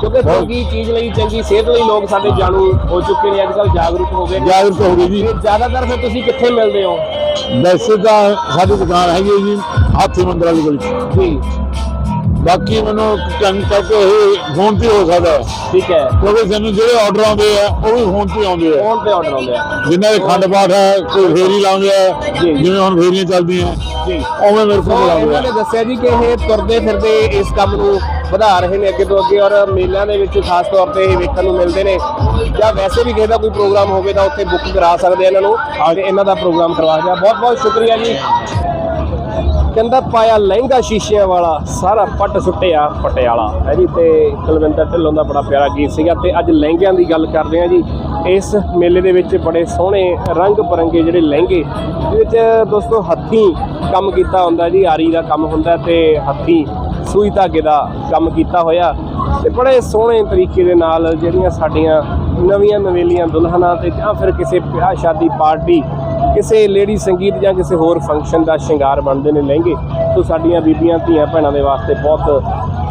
ਕਿਉਂਕਿ ਚੰਗੀ ਚੀਜ਼ ਲਈ ਚੰਗੀ ਸਿਹਤ ਲਈ ਲੋਕ ਸਾਡੇ ਜਾਣੂ ਹੋ ਚੁੱਕੇ ਨੇ ਅੱਜ ਕੱਲ੍ਹ ਜਾਗਰੂਕ ਹੋ ਗਏ ਨੇ। ਜਾਗਰੂਕ ਹੋ ਗਏ ਜੀ। ਤੇ ਜ਼ਿਆਦਾਤਰ ਫਿਰ ਤੁਸੀਂ ਕਿੱਥੇ ਮਿਲਦੇ ਹੋ? ਵੈਸੇ ਤਾਂ ਸਾਡੀ ਦੁਕਾਨ ਹੈਗੀ ਹੈ ਜੀ ਹਾਥੀ ਮੰਦਰ ਵਾਲੀ ਗਲੀ 'ਚ। ਜੀ। ਬਾਕੀ ਮੈਨੂੰ ਕੰਨ ਤੱਕ ਇਹ ਫੋਨ ਤੇ ਹੋ ਸਕਦਾ। ਠੀਕ ਹੈ। ਕਿਉਂਕਿ ਸਾਨੂੰ ਜਿਹੜੇ ਆਰਡਰ ਆਉਂਦੇ ਆ ਉਹ ਵੀ ਫੋਨ ਤੇ ਆਉਂਦੇ ਆ। ਫੋਨ ਤੇ ਆਰਡਰ ਆਉਂਦੇ ਆ। ਜਿਨ੍ਹਾਂ ਦੇ ਖੰਡ ਪਾਠ ਹੈ ਕੋਈ ਫੇਰੀ ਲਾਉਂਦੇ ਆ ਜੀ। ਜਿਵੇਂ ਹੁਣ ਫੇਰੀਆਂ ਚੱਲਦੀਆਂ ਜੀ। ਉਵੇਂ ਮੇਰੇ ਸੋ ਕੋਲ ਇਹਨਾਂ ਆ। ਨੇ ਦੱਸਿਆ ਜੀ ਕਿ ਇਹ ਤੁਰਦੇ ਫਿਰਦੇ ਇਸ ਕੰਮ ਨੂੰ ਵਧਾ ਰਹੇ ਨੇ ਅੱਗੇ ਤੋਂ ਅੱਗੇ ਔਰ ਮੇਲਿਆਂ ਦੇ ਵਿੱਚ ਖਾਸ ਤੌਰ ਤੇ ਇਹ ਵੇਖਣ ਨੂੰ ਮਿਲਦੇ ਨੇ। ਜਾਂ ਵੈਸੇ ਵੀ ਕਿਸੇ ਦਾ ਕੋਈ ਪ੍ਰੋਗਰਾਮ ਹੋਵੇ ਤਾਂ ਉੱਥੇ ਬੁੱਕ ਕਰਾ ਸਕਦੇ ਆ ਇਹਨਾਂ ਨੂੰ ਤੇ ਇਹਨਾਂ ਦਾ ਪ੍ਰੋਗਰਾਮ ਕਰਵਾ ਦਿਆ ਬਹੁਤ ਬਹੁਤ ਸ਼ੁਕਰੀਆ ਜੀ। ਕਹਿੰਦਾ ਪਾਇਆ ਲਹਿੰਗਾ ਸ਼ੀਸ਼ਿਆਂ ਵਾਲਾ, ਸਾਰਾ ਪੱਟ ਸੁੱਟਿਆ ਪਟਿਆਲਾ। ਹੈ ਜੀ ਤੇ ਕੁਲਵਿੰਦਰ ਢਿੱਲੋਂ ਦਾ ਬੜਾ ਪਿਆਰਾ ਗੀਤ ਸੀਗਾ ਤੇ ਅੱਜ ਲਹਿੰਗਿਆਂ ਦੀ ਗੱਲ ਕਰਦੇ ਆ ਜੀ। ਇਸ ਮੇਲੇ ਦੇ ਵਿੱਚ ਬੜੇ ਸੋਹਣੇ ਰੰਗ ਬਰੰਗੇ ਜਿਹੜੇ ਲਹਿੰਗੇ, ਜਿਹਦੇ ਵਿੱਚ ਦੋਸਤੋ ਹੱਥੀਂ ਕੰਮ ਕੀਤਾ ਹੁੰਦਾ ਜੀ, ਆਰੀ ਦਾ ਕੰਮ ਹੁੰਦਾ ਤੇ ਹੱਥੀਂ ਸੂਈ ਧਾਗੇ ਦਾ ਕੰਮ ਕੀਤਾ ਹੋਇਆ ਤੇ ਬੜੇ ਸੋਹਣੇ ਤਰੀਕੇ ਦੇ ਨਾਲ ਜਿਹੜੀਆਂ ਸਾਡੀਆਂ ਨਵੀਆਂ ਨਵੇਲੀਆਂ ਦੁਲਹਨਾਂ ਤੇ ਜਾਂ ਫਿਰ ਕਿਸੇ ਵਿਆਹ ਸ਼ਾਦੀ ਪਾਰਟੀ ਕਿਸੇ ਲੇਡੀ ਸੰਗੀਤ ਜਾਂ ਕਿਸੇ ਹੋਰ ਫੰਕਸ਼ਨ ਦਾ ਸ਼ਿੰਗਾਰ ਬਣਦੇ ਨੇ ਲਹਿੰਗੇ ਸੋ ਸਾਡੀਆਂ ਬੀਬੀਆਂ, ਧੀਆਂ, ਭੈਣਾਂ ਦੇ ਵਾਸਤੇ ਬਹੁਤ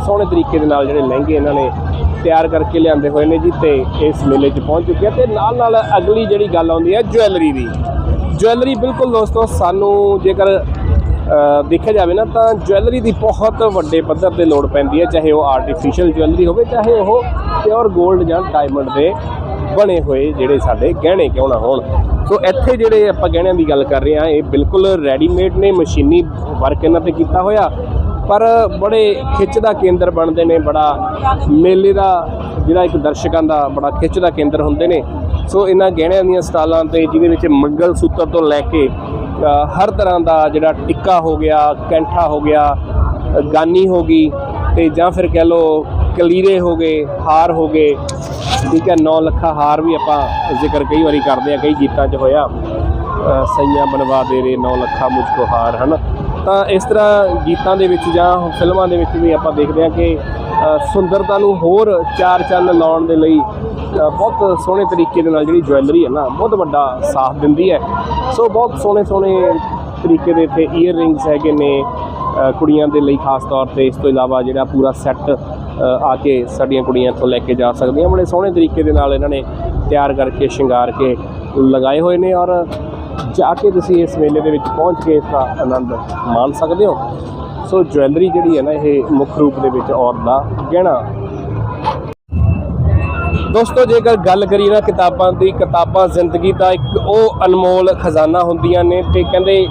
ਸੋਹਣੇ ਤਰੀਕੇ ਦੇ ਨਾਲ ਜਿਹੜੇ ਲਹਿੰਗੇ ਇਹਨਾਂ ਨੇ ਤਿਆਰ ਕਰਕੇ ਲਿਆਂਦੇ ਹੋਏ ਨੇ ਜੀ ਤੇ ਇਸ ਮੇਲੇ 'ਚ ਪਹੁੰਚ ਚੁੱਕੇ ਆ ਤੇ ਨਾਲ ਨਾਲ ਅਗਲੀ ਜਿਹੜੀ ਗੱਲ ਆਉਂਦੀ ਹੈ ਜੁਐਲਰੀ ਦੀ। ਜੁਐਲਰੀ ਬਿਲਕੁਲ ਦੋਸਤੋ ਸਾਨੂੰ ਜੇਕਰ ਦੇਖਿਆ ਜਾਵੇ ਨਾ ਤਾਂ ਜੁਐਲਰੀ ਦੀ ਬਹੁਤ ਵੱਡੇ ਪੱਧਰ ਤੇ ਲੋੜ ਪੈਂਦੀ ਹੈ, ਚਾਹੇ ਉਹ ਆਰਟੀਫੀਸ਼ੀਅਲ ਜੁਐਲਰੀ ਹੋਵੇ, ਚਾਹੇ ਉਹ ਪਿਓਰ 골ਡ ਜਾਂ ਡਾਇਮੰਡ ਦੇ ਬਣੇ ਹੋਏ ਜਿਹੜੇ ਸਾਡੇ ਗਹਿਣੇ ਕਿਉਂ ਨਾ ਹੋਣ। ਸੋ ਇੱਥੇ ਜਿਹੜੇ ਆਪਾਂ ਗਹਿਣਿਆਂ ਦੀ ਗੱਲ ਕਰ ਰਹੇ ਹਾਂ, ਇਹ ਬਿਲਕੁਲ ਰੈਡੀਮੇਡ ਨੇ, ਮਸ਼ੀਨੀ ਵਰਕ ਇਹਨਾਂ ਤੇ ਕੀਤਾ ਹੋਇਆ। ਪਰ ਬੜੇ ਖਿੱਚ ਦਾ ਕੇਂਦਰ ਬਣਦੇ ਨੇ, ਬੜਾ ਮੇਲੇ ਦਾ ਜਿਹੜਾ ਇੱਕ ਦਰਸ਼ਕਾਂ ਦਾ ਬੜਾ ਖਿੱਚ ਦਾ ਕੇਂਦਰ ਹੁੰਦੇ ਨੇ। ਸੋ ਇਹਨਾਂ ਗਹਿਣਿਆਂ ਦੀਆਂ ਸਟਾਲਾਂ ਤੇ ਜਿਹਦੇ ਵਿੱਚ ਮੰਗਲ ਸੂਤਰ ਤੋਂ ਲੈ ਕੇ ਹਰ ਤਰ੍ਹਾਂ ਦਾ ਜਿਹੜਾ ਟਿੱਕਾ ਹੋ ਗਿਆ, ਕੈਂਠਾ ਹੋ ਗਿਆ ਗਾਨੀ ਹੋ ਗਈ ਤੇ ਜਾਂ ਫਿਰ ਕਹਿ ਲਓ ਕਲੀਰੇ ਹੋ ਗਏ, ਹਾਰ ਹੋ ਗਏ ਠੀਕ ਹੈ 9 ਲੱਖਾ ਹਾਰ ਵੀ ਆਪਾਂ ਜ਼ਿਕਰ ਕਈ ਵਾਰੀ ਕਰਦੇ ਆ ਕਈ ਗੀਤਾਂ 'ਚ ਹੋਇਆ। ਸਈਆਂ ਬਣਵਾ ਦੇ ਰੇ 9 ਲੱਖਾ ਮੁਝ ਕੋ ਹਾਰ, ਹਨ? ਤਾਂ ਇਸ ਤਰ੍ਹਾਂ ਗੀਤਾਂ ਦੇ ਵਿੱਚ ਜਾਂ ਫਿਲਮਾਂ ਦੇ ਵਿੱਚ ਵੀ ਆਪਾਂ ਦੇਖਦੇ ਹਾਂ ਕਿ ਸੁੰਦਰਤਾ ਨੂੰ ਹੋਰ ਚਾਰ ਚੰਨ ਲਾਉਣ ਦੇ ਲਈ ਬਹੁਤ ਸੋਹਣੇ ਤਰੀਕੇ ਦੇ ਨਾਲ ਜਿਹੜੀ ਜੁਐਲਰੀ ਹੈ ਨਾ, ਬਹੁਤ ਵੱਡਾ ਸਾਥ ਦਿੰਦੀ ਹੈ। ਸੋ ਬਹੁਤ ਸੋਹਣੇ ਸੋਹਣੇ ਤਰੀਕੇ ਦੇ ਇੱਥੇ ਈਅਰ ਰਿੰਗਸ ਹੈਗੇ ਨੇ ਕੁੜੀਆਂ ਦੇ ਲਈ ਖਾਸ ਤੌਰ ਤੇ ਇਸ ਤੋਂ ਇਲਾਵਾ ਜਿਹੜਾ ਪੂਰਾ ਸੈੱਟ ਆ ਕੇ ਸਾਡੀਆਂ ਕੁੜੀਆਂ ਇੱਥੋਂ ਲੈ ਕੇ ਜਾ ਸਕਦੀਆਂ। ਬੜੇ ਸੋਹਣੇ ਤਰੀਕੇ ਦੇ ਨਾਲ ਇਹਨਾਂ ਨੇ ਤਿਆਰ ਕਰਕੇ, ਸ਼ਿੰਗਾਰ ਕੇ ਲਗਾਏ ਹੋਏ ਨੇ ਔਰ ਜਾ ਕੇ ਤੁਸੀਂ ਇਸ ਮੇਲੇ ਦੇ ਵਿੱਚ ਪਹੁੰਚ ਕੇ ਇਸ ਦਾ ਆਨੰਦ ਮਾਣ ਸਕਦੇ ਹੋ। ਸੋ ਜੁਐਲਰੀ ਜਿਹੜੀ ਹੈ ਨਾ, ਇਹ ਮੁੱਖ ਰੂਪ ਦੇ ਵਿੱਚ ਔਰਤ ਦਾ ਗਹਿਣਾ। ਦੋਸਤੋ, ਜੇਕਰ ਗੱਲ ਕਰੀਏ ਨਾ ਕਿਤਾਬਾਂ ਦੀ, ਕਿਤਾਬਾਂ ਜ਼ਿੰਦਗੀ ਦਾ ਇੱਕ ਉਹ ਅਨਮੋਲ ਖਜ਼ਾਨਾ ਹੁੰਦੀਆਂ ਨੇ ਤੇ ਕਹਿੰਦੇ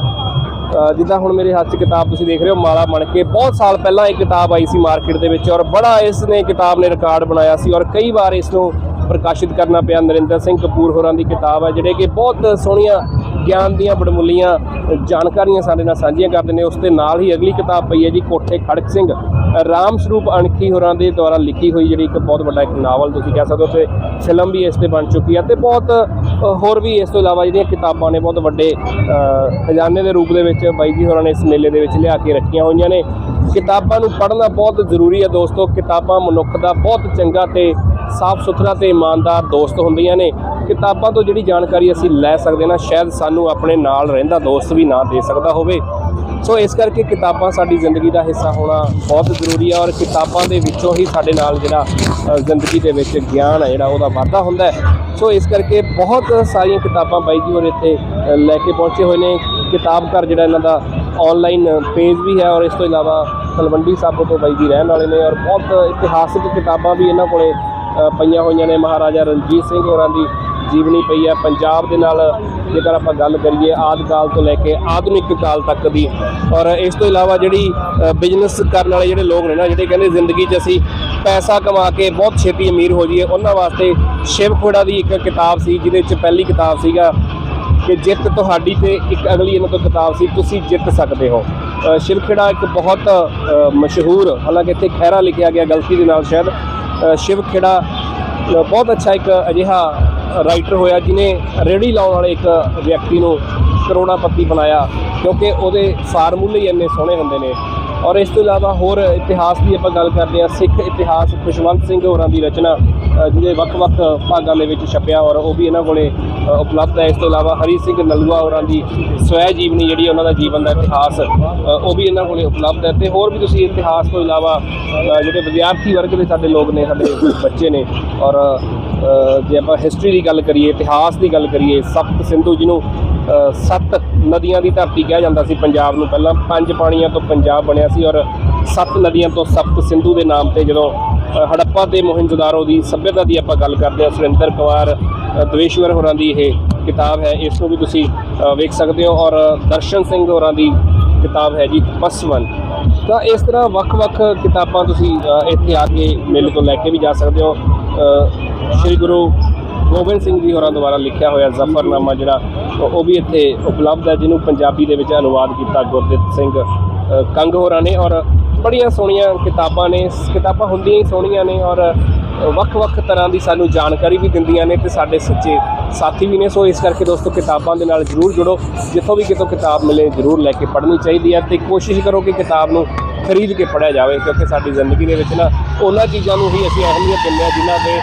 ਜਿੱਦਾਂ ਹੁਣ ਮੇਰੇ ਹੱਥ 'ਚ ਕਿਤਾਬ ਤੁਸੀਂ ਦੇਖ ਰਹੇ ਹੋ, ਮਾਲਾ ਬਣ ਕੇ। ਬਹੁਤ ਸਾਲ ਪਹਿਲਾਂ ਇਹ ਕਿਤਾਬ ਆਈ ਸੀ ਮਾਰਕੀਟ ਦੇ ਵਿੱਚ ਔਰ ਬੜਾ ਇਸ ਨੇ ਕਿਤਾਬ ਨੇ ਰਿਕਾਰਡ ਬਣਾਇਆ ਸੀ ਔਰ ਕਈ ਵਾਰ ਇਸ ਨੂੰ ਪ੍ਰਕਾਸ਼ਿਤ ਕਰਨਾ ਪਿਆ। ਨਰਿੰਦਰ ਸਿੰਘ ਕਪੂਰ ਹੋਰਾਂ ਦੀ ਕਿਤਾਬ ਹੈ, ਜਿਹੜੇ ਕਿ ਬਹੁਤ ਸੋਹਣੀਆਂ ਗਿਆਨ ਦੀਆਂ ਬੜਮੁੱਲੀਆਂ ਜਾਣਕਾਰੀਆਂ ਸਾਡੇ ਨਾਲ ਸਾਂਝੀਆਂ ਕਰਦੇ ਨੇ। ਉਸ ਦੇ ਨਾਲ ਹੀ ਅਗਲੀ ਕਿਤਾਬ ਪਈ ਹੈ ਜੀ, ਕੋਠੇ ਖੜਕ ਸਿੰਘ। ਰਾਮ ਸਰੂਪ ਅਣਖੀ ਹੋਰਾਂ ਦੇ ਦੁਆਰਾ ਲਿਖੀ ਹੋਈ ਜਿਹੜੀ ਇੱਕ ਬਹੁਤ ਵੱਡਾ ਇੱਕ ਨਾਵਲ ਤੁਸੀਂ ਕਹਿ ਸਕਦੇ ਹੋ, ਤੇ ਫਿਲਮ ਵੀ ਇਸ ਤੇ ਬਣ ਚੁੱਕੀ ਹੈ ਤੇ ਬਹੁਤ ਹੋਰ ਵੀ ਇਸ ਤੋਂ ਇਲਾਵਾ ਜਿਹੜੀਆਂ ਕਿਤਾਬਾਂ ਨੇ ਬਹੁਤ ਵੱਡੇ ਖਜ਼ਾਨੇ ਦੇ ਰੂਪ ਦੇ ਵਿੱਚ ਬਾਈ ਜੀ ਹੋਰਾਂ ਨੇ ਇਸ ਮੇਲੇ ਦੇ ਵਿੱਚ ਲਿਆ ਕੇ ਰੱਖੀਆਂ ਹੋਈਆਂ ਨੇ। ਕਿਤਾਬਾਂ ਨੂੰ ਪੜ੍ਹਨਾ ਬਹੁਤ ਜ਼ਰੂਰੀ ਹੈ ਦੋਸਤੋ। ਕਿਤਾਬਾਂ ਮਨੁੱਖ ਦਾ ਬਹੁਤ ਚੰਗਾ ਤੇ ਸਾਫ਼ ਸੁਥਰਾ ਤੇ ਇਮਾਨਦਾਰ ਦੋਸਤ ਹੁੰਦੀਆਂ ਨੇ। ਕਿਤਾਬਾਂ ਤੋਂ ਜਿਹੜੀ ਜਾਣਕਾਰੀ ਅਸੀਂ ਲੈ ਸਕਦੇ ਨਾ ਸ਼ਾਇਦ ਸਾਨੂੰ ਆਪਣੇ ਨਾਲ ਰਹਿੰਦਾ ਦੋਸਤ ਵੀ ਨਾ ਦੇ ਸਕਦਾ ਹੋਵੇ। ਸੋ ਇਸ ਕਰਕੇ ਕਿਤਾਬਾਂ ਸਾਡੀ ਜ਼ਿੰਦਗੀ ਦਾ ਹਿੱਸਾ ਹੋਣਾ ਬਹੁਤ ਜ਼ਰੂਰੀ ਹੈ ਔਰ ਕਿਤਾਬਾਂ ਦੇ ਵਿੱਚੋਂ ਹੀ ਸਾਡੇ ਨਾਲ ਜਿਹੜਾ ਜ਼ਿੰਦਗੀ ਦੇ ਵਿੱਚ ਗਿਆਨ ਹੈ ਜਿਹੜਾ, ਉਹਦਾ ਵਾਧਾ ਹੁੰਦਾ ਹੈ। ਸੋ ਇਸ ਕਰਕੇ ਬਹੁਤ ਸਾਰੀਆਂ ਕਿਤਾਬਾਂ ਬਾਈ ਜੀ ਹੋਰ ਇੱਥੇ ਲੈ ਕੇ ਪਹੁੰਚੇ ਹੋਏ ਨੇ। ਕਿਤਾਬ ਘਰ ਜਿਹੜਾ ਇਹਨਾਂ ਦਾ ਆਨਲਾਈਨ ਪੇਜ ਵੀ ਹੈ ਔਰ ਇਸ ਤੋਂ ਇਲਾਵਾ ਤਲਵੰਡੀ ਸਾਬੋ ਤੋਂ ਬਾਈ ਜੀ ਰਹਿਣ ਵਾਲੇ ਨੇ ਔਰ ਬਹੁਤ ਇਤਿਹਾਸਿਕ ਕਿਤਾਬਾਂ ਵੀ ਇਹਨਾਂ ਕੋਲੇ ਪਈਆਂ ਹੋਈਆਂ ਨੇ। ਮਹਾਰਾਜਾ ਰਣਜੀਤ ਸਿੰਘ ਹੋਰਾਂ ਦੀ ਜੀਵਨੀ ਪਈ ਹੈ। ਪੰਜਾਬ ਦੇ ਨਾਲ ਜੇਕਰ ਆਪਾਂ ਗੱਲ ਕਰੀਏ ਆਦਿ ਕਾਲ ਤੋਂ ਲੈ ਕੇ ਆਧੁਨਿਕ ਕਾਲ ਤੱਕ ਦੀ ਔਰ ਇਸ ਤੋਂ ਇਲਾਵਾ ਜਿਹੜੀ ਬਿਜ਼ਨਸ ਕਰਨ ਵਾਲੇ ਜਿਹੜੇ ਲੋਕ ਨੇ ਨਾ ਜਿਹੜੇ ਕਹਿੰਦੇ ਜ਼ਿੰਦਗੀ 'ਚ ਅਸੀਂ ਪੈਸਾ ਕਮਾ ਕੇ ਬਹੁਤ ਛੇਤੀ ਅਮੀਰ ਹੋ ਜਾਈਏ ਉਹਨਾਂ ਵਾਸਤੇ ਸ਼ਿਵ ਖੋੜਾ ਦੀ ਇੱਕ ਕਿਤਾਬ ਸੀ ਜਿਹਦੇ 'ਚ ਪਹਿਲੀ ਕਿਤਾਬ ਸੀਗਾ ਕਿ ਜਿੱਤ ਤੁਹਾਡੀ ਤੇ ਇੱਕ ਅਗਲੀ ਇਹਨਾਂ ਤੋਂ ਕਿਤਾਬ ਸੀ ਤੁਸੀਂ ਜਿੱਤ ਸਕਦੇ ਹੋ। ਅ, ਸ਼ਿਵ ਖੇੜਾ ਇੱਕ ਬਹੁਤ ਮਸ਼ਹੂਰ ਹਾਲਾਂਕਿ ਇੱਥੇ ਖਹਿਰਾ ਲਿਖਿਆ ਗਿਆ ਗਲਤੀ ਦੇ ਨਾਲ ਸ਼ਾਇਦ ਅ, ਸ਼ਿਵ ਖੇੜਾ ਬਹੁਤ ਅੱਛਾ ਇੱਕ ਅਜਿਹਾ ਰਾਈਟਰ ਹੋਇਆ ਜਿਨੇ ਰੇੜੀ ਲਾਉਣ ਵਾਲੇ ਇੱਕ ਵਿਅਕਤੀ ਨੂੰ ਕਰੋੜਾਪਤੀ ਬਣਾਇਆ, ਕਿਉਂਕਿ ਉਹਦੇ ਫਾਰਮੂਲੇ ਹੀ ਇੰਨੇ ਸੋਹਣੇ ਹੁੰਦੇ ਨੇ। ਔਰ ਇਸ ਤੋਂ ਇਲਾਵਾ ਹੋਰ ਇਤਿਹਾਸ ਦੀ ਆਪਾਂ ਗੱਲ ਕਰਦੇ ਹਾਂ, ਸਿੱਖ ਇਤਿਹਾਸ ਖੁਸ਼ਵੰਤ ਸਿੰਘ ਹੋਰਾਂ ਦੀ ਰਚਨਾ। ਜਿਹਦੇ ਵੱਖ-ਵੱਖ ਭਾਗਾਂ ਦੇ ਵਿੱਚ ਛਪਿਆ ਔਰ ਉਹ ਵੀ ਇਹਨਾਂ ਕੋਲੇ ਅ, ਉਪਲਬਧ ਹੈ। ਇਸ ਤੋਂ ਇਲਾਵਾ ਹਰੀ ਸਿੰਘ ਨਲੂਆ ਹੋਰਾਂ ਦੀ ਸਵੈ ਜੀਵਨੀ ਜਿਹੜੀ ਉਹਨਾਂ ਦਾ ਜੀਵਨ ਦਾ ਇਤਿਹਾਸ ਉਹ ਵੀ ਇਹਨਾਂ ਕੋਲੇ ਉਪਲਬਧ ਹੈ ਤੇ ਹੋਰ ਵੀ ਤੁਸੀਂ ਇਤਿਹਾਸ ਤੋਂ ਇਲਾਵਾ ਜਿਹੜੇ ਵਿਦਿਆਰਥੀ ਵਰਗ ਦੇ ਸਾਡੇ ਲੋਕ ਨੇ ਸਾਡੇ ਬੱਚੇ ਨੇ ਔਰ ਜੇ ਆਪਾਂ ਹਿਸਟਰੀ ਦੀ ਗੱਲ ਕਰੀਏ ਇਤਿਹਾਸ ਦੀ ਗੱਲ ਕਰੀਏ ਸਪਤ ਸਿੰਧੂ ਜਿਹਨੂੰ ਸੱਤ ਨਦੀਆਂ ਦੀ ਧਰਤੀ ਕਿਹਾ ਜਾਂਦਾ ਸੀ ਪੰਜਾਬ ਨੂੰ। ਪਹਿਲਾਂ ਪੰਜ ਪਾਣੀਆਂ ਤੋਂ ਪੰਜਾਬ ਬਣਿਆ ਸੀ ਔਰ ਸੱਤ ਨਦੀਆਂ ਤੋਂ ਸਪਤ ਸਿੰਧੂ ਦੇ ਨਾਮ ਤੇ ਜਦੋਂ ਹੜੱਪਾ ਤੇ ਮੋਹਿੰਜੋਦਾਰੋ ਦੀ ਸੱਭਿਅਤਾ ਦੀ ਆਪਾਂ ਗੱਲ ਕਰਦੇ ਹਾਂ। ਸੁਰਿੰਦਰ ਕੁਮਾਰ ਦਵੇਸ਼ਵਰ ਹੋਰਾਂ ਦੀ ਇਹ ਕਿਤਾਬ ਹੈ। ਇਸ ਨੂੰ ਵੀ ਤੁਸੀਂ ਵੇਖ ਸਕਦੇ ਹੋ ਔਰ ਦਰਸ਼ਨ ਸਿੰਘ ਹੋਰਾਂ ਦੀ ਕਿਤਾਬ ਹੈ ਜੀ ਪਸਵਨ ਤਾਂ ਇਸ ਤਰ੍ਹਾਂ ਵੱਖ-ਵੱਖ ਕਿਤਾਬਾਂ ਤੁਸੀਂ ਇੱਥੇ ਆ ਕੇ ਮੇਲੇ ਤੋਂ ਲੈ ਕੇ ਵੀ ਜਾ ਸਕਦੇ ਹੋ। ਸ਼੍ਰੀ ਗੁਰੂ ਗੋਬਿੰਦ ਸਿੰਘ ਜੀ ਹੋਰਾਂ ਦੁਆਰਾ ਲਿਖਿਆ ਹੋਇਆ ਜ਼ਫਰਨਾਮਾ ਜਿਹੜਾ, ਉਹ ਵੀ ਇੱਥੇ ਉਪਲਬਧ ਹੈ, ਜਿਹਨੂੰ ਪੰਜਾਬੀ ਦੇ ਵਿੱਚ ਅਨੁਵਾਦ ਕੀਤਾ ਗੁਰਦਿੱਤ ਸਿੰਘ ਕੰਗ ਹੋਰਾਂ ਨੇ ਔਰ ਬੜੀਆਂ ਸੋਹਣੀਆਂ ਕਿਤਾਬਾਂ ਨੇ ਕਿਤਾਬਾਂ ਹੁੰਦੀਆਂ ਹੀ ਸੋਹਣੀਆਂ ਨੇ ਔਰ ਵੱਖ-ਵੱਖ ਤਰ੍ਹਾਂ ਦੀ ਸਾਨੂੰ ਜਾਣਕਾਰੀ ਵੀ ਦਿੰਦੀਆਂ ਨੇ ਤੇ ਸਾਡੇ ਸੱਚੇ ਸਾਥੀ ਵੀ ਨੇ, ਸੋ ਇਸ ਕਰਕੇ ਦੋਸਤੋ ਕਿਤਾਬਾਂ ਦੇ ਨਾਲ ਜ਼ਰੂਰ ਜੁੜੋ। ਜਿੱਥੋਂ ਵੀ ਕਿਤੋਂ ਕਿਤਾਬ ਮਿਲੇ, ਜ਼ਰੂਰ ਲੈ ਕੇ ਪੜ੍ਹਨੀ ਚਾਹੀਦੀ ਹੈ ਤੇ ਕੋਸ਼ਿਸ਼ ਕਰੋ ਕਿ ਕਿਤਾਬ ਨੂੰ ਖਰੀਦ ਕੇ ਪੜ੍ਹਿਆ ਜਾਵੇ, ਕਿਉਂਕਿ ਸਾਡੀ ਜ਼ਿੰਦਗੀ ਦੇ ਵਿੱਚ ਨਾ, ਉਹਨਾਂ ਚੀਜ਼ਾਂ ਨੂੰ ਹੀ ਅਸੀਂ ਅਹਿਮੀਅਤ ਦਿੰਦੇ ਹਾਂ ਜਿਨ੍ਹਾਂ ਦੇ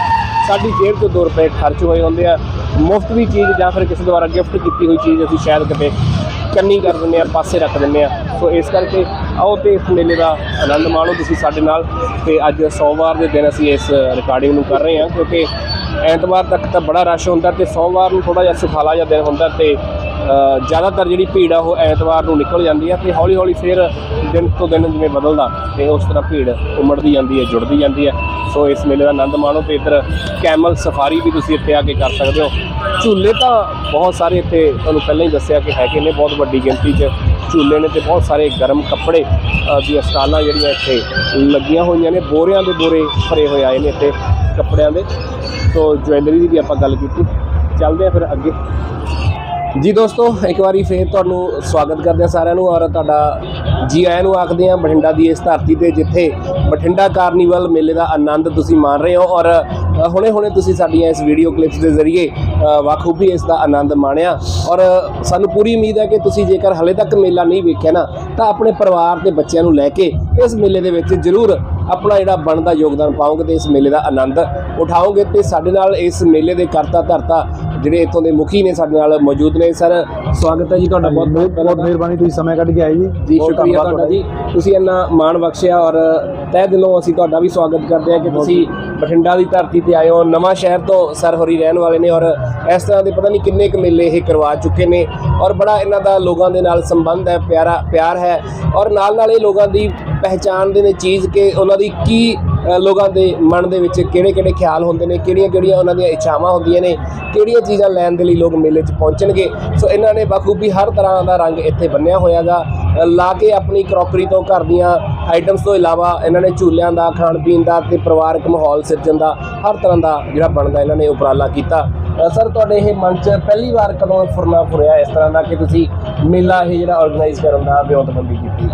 ਸਾਡੀ ਜੇਬ ਤੋਂ 2 ਰੁਪਏ ਖਰਚ ਹੋਏ ਹੁੰਦੇ ਆ। ਮੁਫਤ ਵੀ ਚੀਜ਼ ਜਾਂ ਫਿਰ ਕਿਸੇ ਦੁਆਰਾ ਗਿਫਟ ਕੀਤੀ ਹੋਈ ਚੀਜ਼ ਅਸੀਂ ਸ਼ਾਇਦ ਕਿਤੇ ਕੰਨੀ ਕਰ ਦਿੰਦੇ ਆ, ਪਾਸੇ ਰੱਖ ਦਿੰਦੇ ਆ। ਸੋ ਇਸ ਕਰਕੇ ਆਓ ਤੇ ਇਸ ਮੇਲੇ ਦਾ ਆਨੰਦ ਮਾਣੋ ਤੁਸੀਂ ਸਾਡੇ ਨਾਲ। ਤੇ ਅੱਜ ਸੋਮਵਾਰ ਦੇ ਦਿਨ ਅਸੀਂ ਇਸ ਰਿਕਾਰਡਿੰਗ ਨੂੰ ਕਰ ਰਹੇ ਹਾਂ, ਕਿਉਂਕਿ ਐਤਵਾਰ ਤੱਕ ਤਾਂ ਬੜਾ ਰਸ਼ ਹੁੰਦਾ ਤੇ ਸੋਮਵਾਰ ਨੂੰ ਥੋੜਾ ਜਿਹਾ ਸੁਖਾਲਾ ਜਿਹਾ ਦਿਨ ਹੁੰਦਾ ਤੇ ਜ਼ਿਆਦਾਤਰ ਜਿਹੜੀ ਭੀੜ ਆ ਉਹ ਐਤਵਾਰ ਨੂੰ ਨਿਕਲ ਜਾਂਦੀ ਆ ਤੇ ਹੌਲੀ ਹੌਲੀ ਫਿਰ ਦਿਨ ਤੋਂ ਦਿਨ ਜਿਵੇਂ ਬਦਲਦਾ ਤੇ ਉਸ ਤਰ੍ਹਾਂ ਭੀੜ ਉਮੜਦੀ ਜਾਂਦੀ ਹੈ, ਜੁੜਦੀ ਜਾਂਦੀ ਹੈ। ਸੋ ਇਸ ਮੇਲੇ ਦਾ ਆਨੰਦ ਮਾਣੋ ਤੇ ਇੱਧਰ ਕੈਮਲ ਸਫਾਰੀ ਵੀ ਤੁਸੀਂ ਇੱਥੇ ਆ ਕੇ ਕਰ ਸਕਦੇ ਹੋ। ਝੂਲੇ ਤਾਂ ਬਹੁਤ ਸਾਰੇ ਇੱਥੇ ਤੁਹਾਨੂੰ ਪਹਿਲਾਂ ਹੀ ਦੱਸਿਆ ਕਿ ਹੈਗੇ ਨੇ, ਬਹੁਤ ਵੱਡੀ ਗਿਣਤੀ 'ਚ ਝੂਲੇ ਨੇ ਤੇ ਬਹੁਤ ਸਾਰੇ ਗਰਮ ਕੱਪੜੇ ਦੀਆਂ ਸਟਾਲਾਂ ਜਿਹੜੀਆਂ ਇੱਥੇ ਲੱਗੀਆਂ ਹੋਈਆਂ ਨੇ। ਬੋਰਿਆਂ ਦੇ ਬੋਰੇ ਭਰੇ ਹੋਏ ਆਏ ਨੇ ਇੱਥੇ ਕੱਪੜਿਆਂ ਦੇ। ਸੋ ਜੁਐਲਰੀ ਦੀ ਵੀ ਆਪਾਂ ਗੱਲ ਕੀਤੀ। ਚੱਲਦੇ ਆ ਫਿਰ ਅੱਗੇ। ਜੀ ਦੋਸਤੋ ਇੱਕ ਵਾਰੀ ਫੇਰ ਤੁਹਾਨੂੰ ਸਵਾਗਤ ਕਰਦੇ ਆ ਸਾਰਿਆਂ ਨੂੰ ਔਰ ਤੁਹਾਡਾ ਜੀ ਆਇਆਂ ਨੂੰ ਆਖਦੇ ਆ ਬਠਿੰਡਾ ਦੀ ਇਸ ਧਰਤੀ ਤੇ ਜਿੱਥੇ ਬਠਿੰਡਾ ਕਾਰਨੀਵਲ ਮੇਲੇ ਦਾ ਆਨੰਦ ਤੁਸੀਂ ਮਾਣ ਰਹੇ ਹੋ ਔਰ ਹੁਣੇ-ਹੁਣੇ ਤੁਸੀਂ ਸਾਡੀਆਂ ਇਸ ਵੀਡੀਓ ਕਲਿੱਪਸ ਦੇ ਜ਼ਰੀਏ ਅ, ਬਾਖੂਬੀ ਇਸ ਦਾ ਆਨੰਦ ਮਾਣਿਆ। ਔਰ ਸਾਨੂੰ ਪੂਰੀ ਉਮੀਦ ਹੈ ਕਿ ਤੁਸੀਂ ਜੇਕਰ ਹਲੇ ਤੱਕ ਮੇਲਾ ਨਹੀਂ ਵੇਖਿਆ ਨਾ ਤਾਂ ਆਪਣੇ ਪਰਿਵਾਰ ਤੇ ਬੱਚਿਆਂ ਨੂੰ ਲੈ ਕੇ ਇਸ ਮੇਲੇ ਦੇ ਵਿੱਚ ਜ਼ਰੂਰ ਆਪਣਾ ਜਿਹੜਾ ਬਣਦਾ ਯੋਗਦਾਨ ਪਾਓਗੇ ਤੇ ਇਸ ਮੇਲੇ ਦਾ ਆਨੰਦ ਉਠਾਓਗੇ ਤੇ ਸਾਡੇ ਨਾਲ ਇਸ ਮੇਲੇ ਦੇ ਕਰਤਾ ਧਰਤਾ ਜਿਹੜੇ ਇੱਥੋਂ ਦੇ ਮੁਖੀ ਨੇ ਸਾਡੇ ਨਾਲ ਮੌਜੂਦ ਨੇ। ਸਰ ਸਵਾਗਤ ਹੈ ਜੀ ਤੁਹਾਡਾ ਬਹੁਤ ਬਹੁਤ ਬਹੁਤ ਮਿਹਰਬਾਨੀ ਤੁਸੀਂ ਸਮੇਂ ਕੱਢ ਕੇ ਆਏ ਜੀ। ਜੀ ਸ਼ੁਕਰੀਆ ਤੁਹਾਡਾ ਜੀ। ਤੁਸੀਂ ਇੰਨਾ ਮਾਣ ਬਖਸ਼ਿਆ ਔਰ ਤਹਿ ਦਿਲੋਂ ਅਸੀਂ ਤੁਹਾਡਾ ਵੀ ਸਵਾਗਤ ਕਰਦੇ ਹਾਂ ਕਿ ਤੁਸੀਂ ਬਠਿੰਡਾ ਦੀ ਧਰਤੀ ਤੇ ਆਏ ਹੋ। ਨਵਾਂ ਸ਼ਹਿਰ ਤੋਂ ਸਰ ਹੋਰੀ ਰਹਿਣ ਵਾਲੇ ਨੇ ਔਰ ਇਸ ਤਰ੍ਹਾਂ ਦੇ ਪਤਾ ਨਹੀਂ ਕਿੰਨੇ ਕੁ ਮੇਲੇ ਇਹ ਕਰਵਾ ਚੁੱਕੇ ਨੇ ਔਰ ਬੜਾ ਇਹਨਾਂ ਦਾ ਲੋਕਾਂ ਦੇ ਨਾਲ ਸੰਬੰਧ ਹੈ ਪਿਆਰਾ ਪਿਆਰ ਹੈ ਔਰ ਨਾਲ ਨਾਲ ਇਹ ਲੋਕਾਂ ਦੀ ਪਹਿਚਾਣਦੇ ਨੇ ਚੀਜ਼ ਕਿ ਉਹਨਾਂ ਦੀ ਕੀ ਲੋਕਾਂ ਦੇ ਮਨ ਦੇ ਵਿੱਚ ਕਿਹੜੇ ਕਿਹੜੇ ਖਿਆਲ ਹੁੰਦੇ ਨੇ ਕਿਹੜੀਆਂ ਕਿਹੜੀਆਂ ਉਹਨਾਂ ਦੀਆਂ ਇੱਛਾਵਾਂ ਹੁੰਦੀਆਂ ਨੇ ਕਿਹੜੀਆਂ ਚੀਜ਼ਾਂ ਲੈਣ ਦੇ ਲਈ ਲੋਕ ਮੇਲੇ 'ਚ ਪਹੁੰਚਣਗੇ। ਸੋ ਇਹਨਾਂ ਨੇ ਬਖੂਬੀ ਹਰ ਤਰ੍ਹਾਂ ਦਾ ਰੰਗ ਇੱਥੇ ਬੰਨਿਆ ਹੋਇਆਗਾ। ਲਾ ਕੇ ਆਪਣੀ ਕਰੋਕਰੀ ਤੋਂ ਘਰ ਦੀਆਂ ਆਈਟਮਸ ਤੋਂ ਇਲਾਵਾ ਇਹਨਾਂ ਨੇ ਝੂਲਿਆਂ ਦਾ, ਖਾਣ ਪੀਣ ਦਾ ਤੇ ਪਰਿਵਾਰਕ ਮਾਹੌਲ ਸਿਰਜਣ ਦਾ ਹਰ ਤਰ੍ਹਾਂ ਦਾ ਜਿਹੜਾ ਬਣਦਾ ਇਹਨਾਂ ਨੇ ਉਪਰਾਲਾ ਕੀਤਾ। ਸਰ, ਤੁਹਾਡੇ ਇਹ ਮਨ 'ਚ ਪਹਿਲੀ ਵਾਰ ਕਦੋਂ ਫੁਰਨਾ ਫੁਰਿਆ ਇਸ ਤਰ੍ਹਾਂ ਦਾ ਕਿ ਤੁਸੀਂ ਮੇਲਾ ਇਹ ਜਿਹੜਾ ਆਰਗੇਨਾਈਜ਼ ਕਰਨ ਦਾ ਵਿਉਂਤਬੰਦੀ ਕੀਤੀ?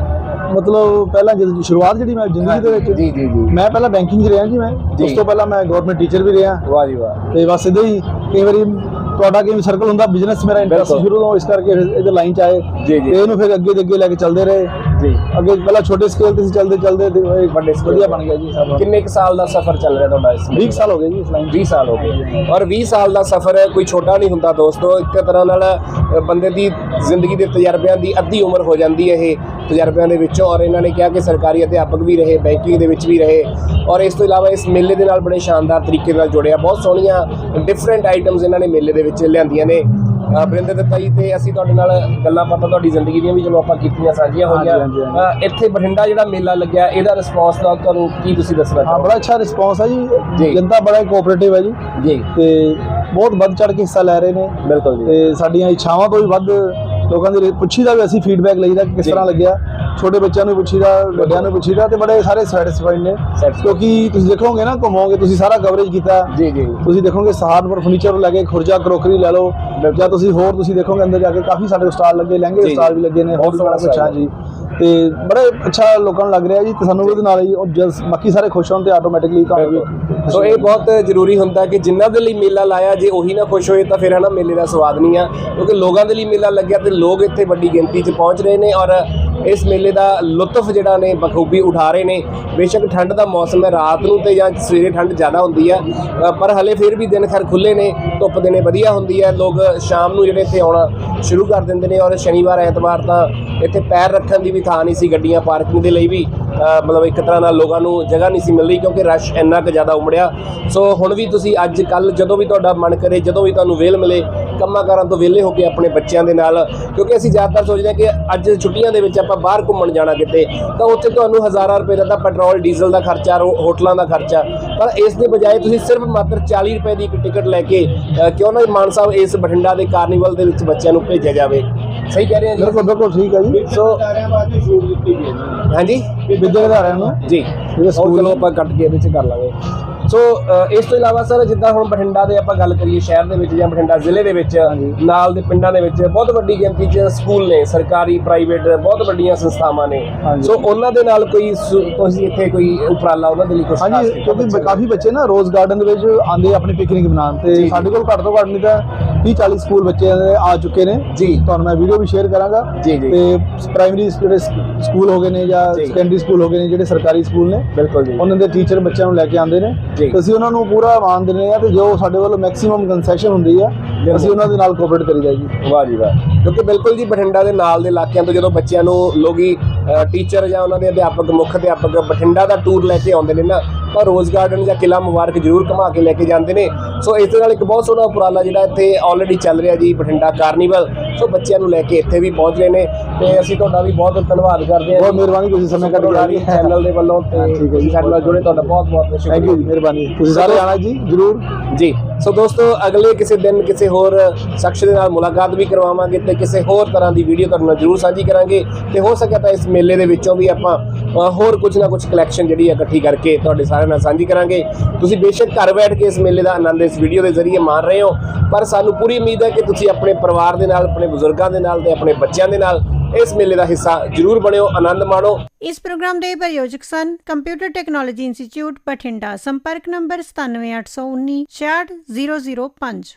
ਮਤਲਬ ਪਹਿਲਾਂ ਜਦੋਂ ਸ਼ੁਰੂਆਤ ਜਿਹੜੀ ਮੈਂ ਜ਼ਿੰਦਗੀ ਦੇ ਵਿੱਚ ਜੀ ਜੀ ਜੀ ਮੈਂ ਪਹਿਲਾਂ ਬੈਂਕਿੰਗ 'ਚ ਰਿਹਾ ਜੀ ਮੈਂ। ਉਸ ਤੋਂ ਪਹਿਲਾਂ ਮੈਂ ਗਵਰਨਮੈਂਟ ਟੀਚਰ ਵੀ ਰਿਹਾ ਵਾਹ ਜੀ ਵਾਹ ਤੇ ਬਸ ਇਦਾਂ ਹੀ ਕਈ ਵਾਰੀ ਤੁਹਾਡਾ ਕਿਵੇਂ ਸਰਕਲ ਹੁੰਦਾ ਬਿਜ਼ਨਸ ਮੇਰਾ ਇੰਟਰਸਟ। ਸ਼ੁਰੂ ਤੋਂ ਇਸ ਕਰਕੇ ਇਹਦੇ ਲਾਈਨ 'ਚ ਆਏ। ਤੇ ਇਹਨੂੰ ਫਿਰ ਅੱਗੇ ਦੇ ਅੱਗੇ ਲੈ ਕੇ ਚੱਲਦੇ ਰਹੇ ਜੀ। ਅੱਗੇ ਪਹਿਲਾਂ ਛੋਟੇ ਸਕੇਲ ਤੇ ਸੀ ਚੱਲਦੇ ਚੱਲਦੇ ਤੇ ਇਹ ਵੱਡੇ scale ਵਧੀਆ ਬਣ ਗਿਆ ਜੀ ਸਭ ਕਿੰਨੇ ਕੁ ਸਾਲ ਦਾ ਸਫ਼ਰ ਚੱਲ ਰਿਹਾ ਤੁਹਾਡਾ ਇਸ 20 ਸਾਲ ਹੋ ਗਏ ਜੀ ਇਸ ਲਾਈਨ 'ਚ। 20 ਸਾਲ ਹੋ ਗਏ। ਔਰ 20 ਸਾਲ ਦਾ ਸਫ਼ਰ ਕੋਈ ਛੋਟਾ ਨਹੀਂ ਹੁੰਦਾ ਦੋਸਤੋ ਇੱਕ ਤਰ੍ਹਾਂ ਨਾਲ ਅ, ਬੰਦੇ ਦੀ ਜ਼ਿੰਦਗੀ ਦੇ ਤਜਰਬਿਆਂ ਦੀ ਅੱਧੀ ਉਮਰ ਹੋ ਜਾਂਦੀ ਹੈ ਇਹ ਤਜਰਬਿਆਂ ਦੇ ਵਿੱਚੋਂ। ਔਰ ਇਹਨਾਂ ਨੇ ਕਿਹਾ ਕਿ ਸਰਕਾਰੀ ਅਧਿਆਪਕ ਵੀ ਰਹੇ ਬੈਂਕਿੰਗ ਦੇ ਵਿੱਚ ਵੀ ਰਹੇ। ਔਰ ਇਸ ਤੋਂ ਇਲਾਵਾ ਇਸ ਮੇਲੇ ਦੇ ਨਾਲ ਬੜੇ ਸ਼ਾਨਦਾਰ ਤਰੀਕੇ ਨਾਲ ਜੁੜਿਆ। ਬਹੁਤ ਸੋਹਣੀਆਂ ਡਿਫਰੈਂਟ ਆਈਟਮਸ ਇਹਨਾਂ ਨੇ ਮੇਲੇ ਦੇ ਵਿੱਚ ਲਿਆਂਦੀਆਂ ਨੇ। ਵਰਿੰਦਰ ਦਿੱਤਾ ਜੀ ਤੇ ਅਸੀਂ ਤੁਹਾਡੇ ਨਾਲ ਗੱਲਾਂ ਬਾਤਾਂ ਤੁਹਾਡੀ ਜ਼ਿੰਦਗੀ ਦੀਆਂ ਵੀ ਚਲੋ ਆਪਾਂ ਕੀਤੀਆਂ ਸਾਂਝੀਆਂ ਹੋਈਆਂ। ਇੱਥੇ ਬਠਿੰਡਾ ਜਿਹੜਾ ਮੇਲਾ ਲੱਗਿਆ ਇਹਦਾ ਰਿਸਪੌਂਸ ਦਾ ਤੁਹਾਨੂੰ ਕੀ ਤੁਸੀਂ ਦੱਸਣਾ ਹਾਂ ਬੜਾ ਅੱਛਾ ਰਿਸਪੌਂਸ ਹੈ ਜੀ। ਜੀ। ਜਨਤਾ ਬੜਾ ਕੋਆਪਰੇਟਿਵ ਹੈ ਜੀ। ਜੀ। ਤੇ ਬਹੁਤ ਵੱਧ ਚੜ ਕੇ ਹਿੱਸਾ ਲੈ ਰਹੇ ਨੇ। ਬਿਲਕੁਲ ਜੀ। ਤੇ ਸਾਡੀਆਂ ਇੱਛਾਵਾਂ ਤੋਂ ਵੀ ਵੱਧ ਲੋਕਾਂ ਦੀ ਪੁੱਛੀਦਾ ਵੀ ਅਸੀਂ ਫੀਡਬੈਕ ਲਈਦਾ ਕਿ ਕਿਸ। ਤਰ੍ਹਾਂ ਲੱਗਿਆ। ਛੋਟੇ ਬੱਚਿਆਂ ਨੂੰ ਪੁੱਛੀਦਾ ਵੱਡਿਆਂ ਨੂੰ ਪੁੱਛੀਦਾ ਤੇ ਬੜੇ ਸਾਰੇ ਸੈਟੀਸਫਾਈਡ ਨੇ। ਕਿਉਂਕਿ ਤੁਸੀਂ ਦੇਖੋਗੇ ਨਾ ਘੁੰਮੋਗੇ ਤੁਸੀਂ ਸਾਰਾ ਕਵਰੇਜ ਕੀਤਾ। ਜੀ ਜੀ। ਤੁਸੀਂ ਦੇਖੋਗੇ ਸਹਾਰਨਪੁਰ ਫਰਨੀਚਰ ਤੋਂ ਲੈ ਕੇ ਖੁਰਜਾ ਕਰੋਕਰੀ ਲੈ ਲਓ। ਜਾਂ ਤੁਸੀਂ ਹੋਰ ਤੁਸੀਂ ਦੇਖੋਗੇ ਅੰਦਰ ਜਾ ਕੇ ਕਾਫੀ ਸਾਡੇ ਸਟਾਲ ਲੱਗੇ ਲਹਿੰਗੇ ਸਟਾਲ। ਵੀ ਲੱਗੇ ਨੇ। ਹੋਰ ਸੋਹਣਾ ਕੁਛ ਹੈ। ਜੀ। ਤੇ ਬੜੇ ਅੱਛਾ ਲੋਕਾਂ ਨੂੰ ਲੱਗ ਰਿਹਾ ਜੀ ਤੇ ਸਾਨੂੰ ਉਹਦੇ ਨਾਲ ਹੀ ਜਦ ਬਾਕੀ ਸਾਰੇ ਖੁਸ਼ ਹੋਣ ਤੇ ਆਟੋਮੈਟਿਕਲੀ ਤੁਹਾਨੂੰ ਵੀ ਸੋ ਇਹ ਬਹੁਤ ਜ਼ਰੂਰੀ ਹੁੰਦਾ ਕਿ ਜਿਨ੍ਹਾਂ ਦੇ ਲਈ ਮੇਲਾ ਲਾਇਆ ਜੇ ਉਹੀ ਨਾ ਖੁਸ਼ ਹੋਏ ਤਾਂ ਫਿਰ ਹਨਾ ਮੇਲੇ ਦਾ ਸਵਾਦ ਨਹੀਂ ਆ। ਕਿਉਂਕਿ ਲੋਕਾਂ ਦੇ ਲਈ ਮੇਲਾ ਲੱਗਿਆ ਤੇ ਲੋਕ ਇੱਥੇ ਵੱਡੀ ਗਿਣਤੀ 'ਚ ਪਹੁੰਚ ਰਹੇ ਨੇ ਔਰ ਇਸ ਮੇਲੇ ਦਾ ਲੁਤਫ ਜਿਹੜਾ ਨੇ ਬਖੂਬੀ ਉਠਾ ਰਹੇ ਨੇ। ਬੇਸ਼ੱਕ ਠੰਡ ਦਾ ਮੌਸਮ ਹੈ ਰਾਤ ਨੂੰ ਤੇ ਜਾਂ ਸਵੇਰੇ ਠੰਡ ਜ਼ਿਆਦਾ ਹੁੰਦੀ ਆ ਪਰ ਹਲੇ ਫਿਰ ਵੀ ਦਿਨ ਖੈਰ ਖੁੱਲੇ ਨੇ ਧੁੱਪ ਦਿਨੇ ਵਧੀਆ ਹੁੰਦੀ ਹੈ। ਲੋਕ ਸ਼ਾਮ ਨੂੰ ਜਿਹੜੇ ਇੱਥੇ ਆਉਣਾ ਸ਼ੁਰੂ ਕਰ ਦਿੰਦੇ ਨੇ ਔਰ ਸ਼ਨੀਵਾਰ ਐਤਵਾਰ ਤਾਂ ਇੱਥੇ ਪੈਰ ਰੱਖਣ ਦੀ ਵੀ ਥਾਂ ਨਹੀਂ ਸੀ ਗੱਡੀਆਂ ਪਾਰਕਿੰਗ ਦੇ ਲਈ ਵੀ ਮਤਲਬ ਇੱਕ ਤਰ੍ਹਾਂ ਨਾਲ ਲੋਕਾਂ ਨੂੰ ਜਗ੍ਹਾ ਨਹੀਂ ਸੀ ਮਿਲ ਰਹੀ ਕਿਉਂਕਿ ਰਸ਼ ਇੰਨਾ ਕੁ ਜ਼ਿਆਦਾ ਉਮੜਿਆ। ਸੋ ਹੁਣ ਵੀ ਤੁਸੀਂ ਅੱਜ ਕੱਲ ਜਦੋਂ ਵੀ ਤੁਹਾਡਾ ਮਨ ਕਰੇ, ਜਦੋਂ ਵੀ ਤੁਹਾਨੂੰ ਵੇਲ ਮਿਲੇ ਕੰਮਾਂ ਕਾਰਾਂ ਤੋਂ ਵਿਹਲੇ ਹੋ ਕੇ ਆਪਣੇ ਬੱਚਿਆਂ ਦੇ ਨਾਲ, ਕਿਉਂਕਿ ਅਸੀਂ ਜ਼ਿਆਦਾਤਰ ਸੋਚਦੇ ਹਾਂ ਕਿ ਅੱਜ ਛੁੱਟੀਆਂ ਦੇ ਵਿੱਚ ਆਪਾਂ ਬਾਹਰ ਘੁੰਮਣ ਜਾਣਾ ਕਿਤੇ, ਤਾਂ ਉੱਥੇ ਤੁਹਾਨੂੰ ਹਜ਼ਾਰਾਂ ਰੁਪਏ ਦਾ ਤਾਂ ਪੈਟਰੋਲ, ਡੀਜ਼ਲ ਦਾ ਖਰਚਾ, ਰੋ- ਹੋਟਲਾਂ ਦਾ ਖਰਚਾ, ਪਰ ਇਸ ਦੇ ਬਜਾਏ ਤੁਸੀਂ ਸਿਰਫ ਮਾਤਰ 40 ਰੁਪਏ ਦੀ ਇੱਕ ਟਿਕਟ ਲੈ ਕੇ ਕਿਉਂ ਨਾ ਮਾਨ ਸਾਹਿਬ ਇਸ ਬਠਿੰਡਾ ਦੇ ਕਾਰਨੀਵਲ ਦੇ ਵਿੱਚ ਬੱਚਿਆਂ ਨੂੰ ਭੇਜਿਆ ਜਾਵੇ? ਸਹੀ ਕਹਿ ਰਹੇ ਹਾਂ ਬਿਲਕੁਲ ਬਿਲਕੁਲ ਠੀਕ ਹੈ ਜੀ। ਸੋ ਹਾਂਜੀ ਵਿਦਿਅਕ ਅਦਾਰਿਆਂ ਨੂੰ? ਜੀ। ਉਹ ਚਲੋ ਆਪਾਂ ਕੱਟ ਕੇ ਇਹਦੇ ਚ ਕਰ ਲਾਂਗੇ। ਸੋ ਇਸ ਤੋਂ ਇਲਾਵਾ ਸਰ ਜਿੱਦਾਂ ਹੁਣ ਬਠਿੰਡਾ ਦੇ ਆਪਾਂ ਗੱਲ ਕਰੀਏ ਸ਼ਹਿਰ ਦੇ ਵਿੱਚ ਜਾਂ ਬਠਿੰਡਾ ਜ਼ਿਲ੍ਹੇ ਦੇ ਵਿੱਚ ਨਾਲ ਦੇ ਪਿੰਡਾਂ ਦੇ ਵਿੱਚ ਬਹੁਤ ਵੱਡੀ ਗਿਣਤੀ 'ਚ ਸਕੂਲ ਨੇ ਸਰਕਾਰੀ ਪ੍ਰਾਈਵੇਟ ਬਹੁਤ ਵੱਡੀਆਂ ਸੰਸਥਾਵਾਂ ਨੇ। ਹਾਂਜੀ। ਸੋ ਉਹਨਾਂ ਦੇ ਨਾਲ ਕੋਈ ਤੁਸੀਂ ਇੱਥੇ ਕੋਈ ਉਪਰਾਲਾ ਉਹਨਾਂ ਦੇ ਲਈ ਕੁਝ ਹਾਂਜੀ ਕਿਉਂਕਿ ਕਾਫੀ ਬੱਚੇ ਨਾ ਰੋਜ਼ ਗਾਰਡਨ ਦੇ ਵਿੱਚ ਆਂਦੇ ਆਪਣੀ ਪਿਕਨਿਕ ਬਣਾਉਣ ਤੇ। ਸਾਡੇ ਕੋਲ ਘੱਟ ਤੋਂ ਘੱਟ ਨਹੀਂ ਤਾਂ 30 40 ਸਕੂਲ ਬੱਚੇ ਆ ਚੁੱਕੇ ਨੇ। ਜੀ। ਤੁਹਾਨੂੰ ਮੈਂ ਵੀਡੀਓ ਵੀ ਸ਼ੇਅਰ ਕਰਾਂਗਾ। ਜੀ, ਜੀ। ਤੇ ਪ੍ਰਾਇਮਰੀ ਜਿਹੜੇ ਸਕੂਲ ਹੋ ਗਏ ਨੇ ਜਾਂ। ਸੈਕੰਡਰੀ ਸਕੂਲ ਹੋ ਗਏ ਨੇ ਜਿਹੜੇ ਸਰਕਾਰੀ ਸਕੂਲ ਨੇ ਬਿਲਕੁਲ ਜੀ। ਉਹਨਾਂ ਦੇ ਟੀਚਰ ਬੱਚਿਆਂ ਨੂੰ ਲੈ ਕੇ ਆਉਂਦੇ ਨੇ। ਅਸੀਂ ਉਹਨਾਂ ਨੂੰ ਪੂਰਾ ਮਾਨ ਦਿੰਦੇ ਆ ਤੇ ਜੋ ਸਾਡੇ ਵੱਲੋਂ ਮੈਕਸਿਮਮ ਕੰਸੈਸ਼ਨ ਹੁੰਦੀ ਆ ਅਸੀਂ ਉਹਨਾਂ ਦੇ ਨਾਲ ਕੋਆਪਰੇਟ ਕਰੀਦਾ ਜੀ। ਵਾਹ ਜੀ ਵਾਹ। ਕਿਉਂਕਿ ਬਿਲਕੁਲ ਜੀ ਬਠਿੰਡਾ ਦੇ ਨਾਲ ਦੇ ਇਲਾਕਿਆਂ ਤੋਂ ਜਦੋਂ ਬੱਚਿਆਂ ਨੂੰ ਲੋਕੀ ਟੀਚਰ ਜਾਂ ਉਹਨਾਂ ਦੇ ਅਧਿਆਪਕ ਮੁੱਖ ਅਧਿਆਪਕ ਬਠਿੰਡਾ ਦਾ ਟੂਰ ਲੈ ਕੇ ਆਉਂਦੇ ਨੇ ਨਾ ਤਾਂ ਰੋਜ਼ ਗਾਰਡਨ ਜਾਂ ਕਿਲਾ ਮੁਬਾਰਕ ਜ਼ਰੂਰ ਘੁਮਾ ਕੇ ਲੈ ਕੇ ਜਾਂਦੇ ਨੇ। ਸੋ ਇਸ ਦੇ ਨਾਲ ਇੱਕ ਬਹੁਤ ਸੋਹਣਾ ਉਪਰਾਲਾ ਜਿਹੜਾ ਇੱਥੇ ਆਲਰੇਡੀ ਚੱਲ ਰਿਹਾ ਜੀ ਬਠਿੰਡਾ ਕਾਰਨੀਵਲ ਸੋ ਬੱਚਿਆਂ ਨੂੰ ਲੈ ਕੇ ਇੱਥੇ ਵੀ ਪਹੁੰਚ ਰਹੇ ਨੇ ਤੇ ਅਸੀਂ ਤੁਹਾਡਾ ਵੀ ਬਹੁਤ ਧੰਨਵਾਦ ਕਰਦੇ ਹਾਂ। ਬਹੁਤ ਮਿਹਰਬਾਨੀ ਤੁਸੀਂ ਸਮੇਂ ਕੱਢ ਕੇ ਆ ਰਹੇ ਚੈਨਲ ਦੇ ਵੱਲੋਂ ਤੇ ਠੀਕ ਹੈ ਜੀ। ਤੁਸੀਂ ਸਾਡੇ ਨਾਲ ਜੁੜੇ ਤੁਹਾਡਾ ਬਹੁਤ ਬਹੁਤ ਸ਼ੁਕਰੀਆ ਥੈਂਕ ਯੂ ਮਿਹਰਬਾਨੀ। ਤੁਸੀਂ ਸਾਰੇ ਆਣਾ ਜੀ ਜਰੂਰ। ਜੀ ਸੋ ਦੋਸਤੋ ਅਗਲੇ ਕਿਸੇ ਦਿਨ ਕਿਸੇ ਹੋਰ ਸ਼ਖਸ ਦੇ ਨਾਲ ਮੁਲਾਕਾਤ ਵੀ ਕਰਵਾਵਾਂਗੇ ਤੇ ਕਿਸੇ ਹੋਰ ਤਰ੍ਹਾਂ ਦੀ ਵੀਡੀਓ ਤੁਹਾਡੇ ਨਾਲ ਜ਼ਰੂਰ ਸਾਂਝੀ ਕਰਾਂਗੇ। ਤੇ ਹੋ ਸਕਿਆ ਤਾਂ ਇਸ ਮੇਲੇ ਦੇ ਵਿੱਚੋਂ ਵੀ ਆਪਾਂ ਹੋਰ ਕੁਝ ਨਾ ਕੁਝ ਕਲੈਕਸ਼ਨ ਜਿਹੜੀ ਹੈ ਇਕੱਠੀ ਕਰਕੇ ਤੁਹਾਡੇ ਸਾਰਿਆਂ ਨਾਲ ਸਾਂਝੀ ਕਰਾਂਗੇ। ਤੁਸੀਂ ਬੇਸ਼ੱਕ ਘਰ ਬੈਠ ਕੇ ਇਸ ਮੇਲੇ ਦਾ ਆਨੰਦ ਇਸ ਵੀਡੀਓ ਦੇ ਜ਼ਰੀਏ ਮਾਣ ਰਹੇ ਹੋ, ਪਰ ਸਾਨੂੰ ਪੂਰੀ ਉਮੀਦ ਹੈ ਕਿ ਤੁਸੀਂ ਆਪਣੇ ਪਰਿਵਾਰ ਦੇ ਨਾਲ, ਆਪਣੇ ਬਜ਼ੁਰਗਾਂ ਦੇ ਨਾਲ ਤੇ ਆਪਣੇ ਬੱਚਿਆਂ ਦੇ ਨਾਲ ਇਸ ਮੇਲੇ ਦਾ ਹਿੱਸਾ ਜ਼ਰੂਰ ਬਣਿਓ, ਆਨੰਦ ਮਾਣੋ। ਇਸ ਪ੍ਰੋਗਰਾਮ ਦੇ ਪ੍ਰਯੋਜਕ ਸਨ ਕੰਪਿਊਟਰ ਟੈਕਨੋਲੋਜੀ ਇੰਸਟੀਚਿਊਟ ਬਠਿੰਡਾ। ਸੰਪਰਕ ਨੰਬਰ 97819 66005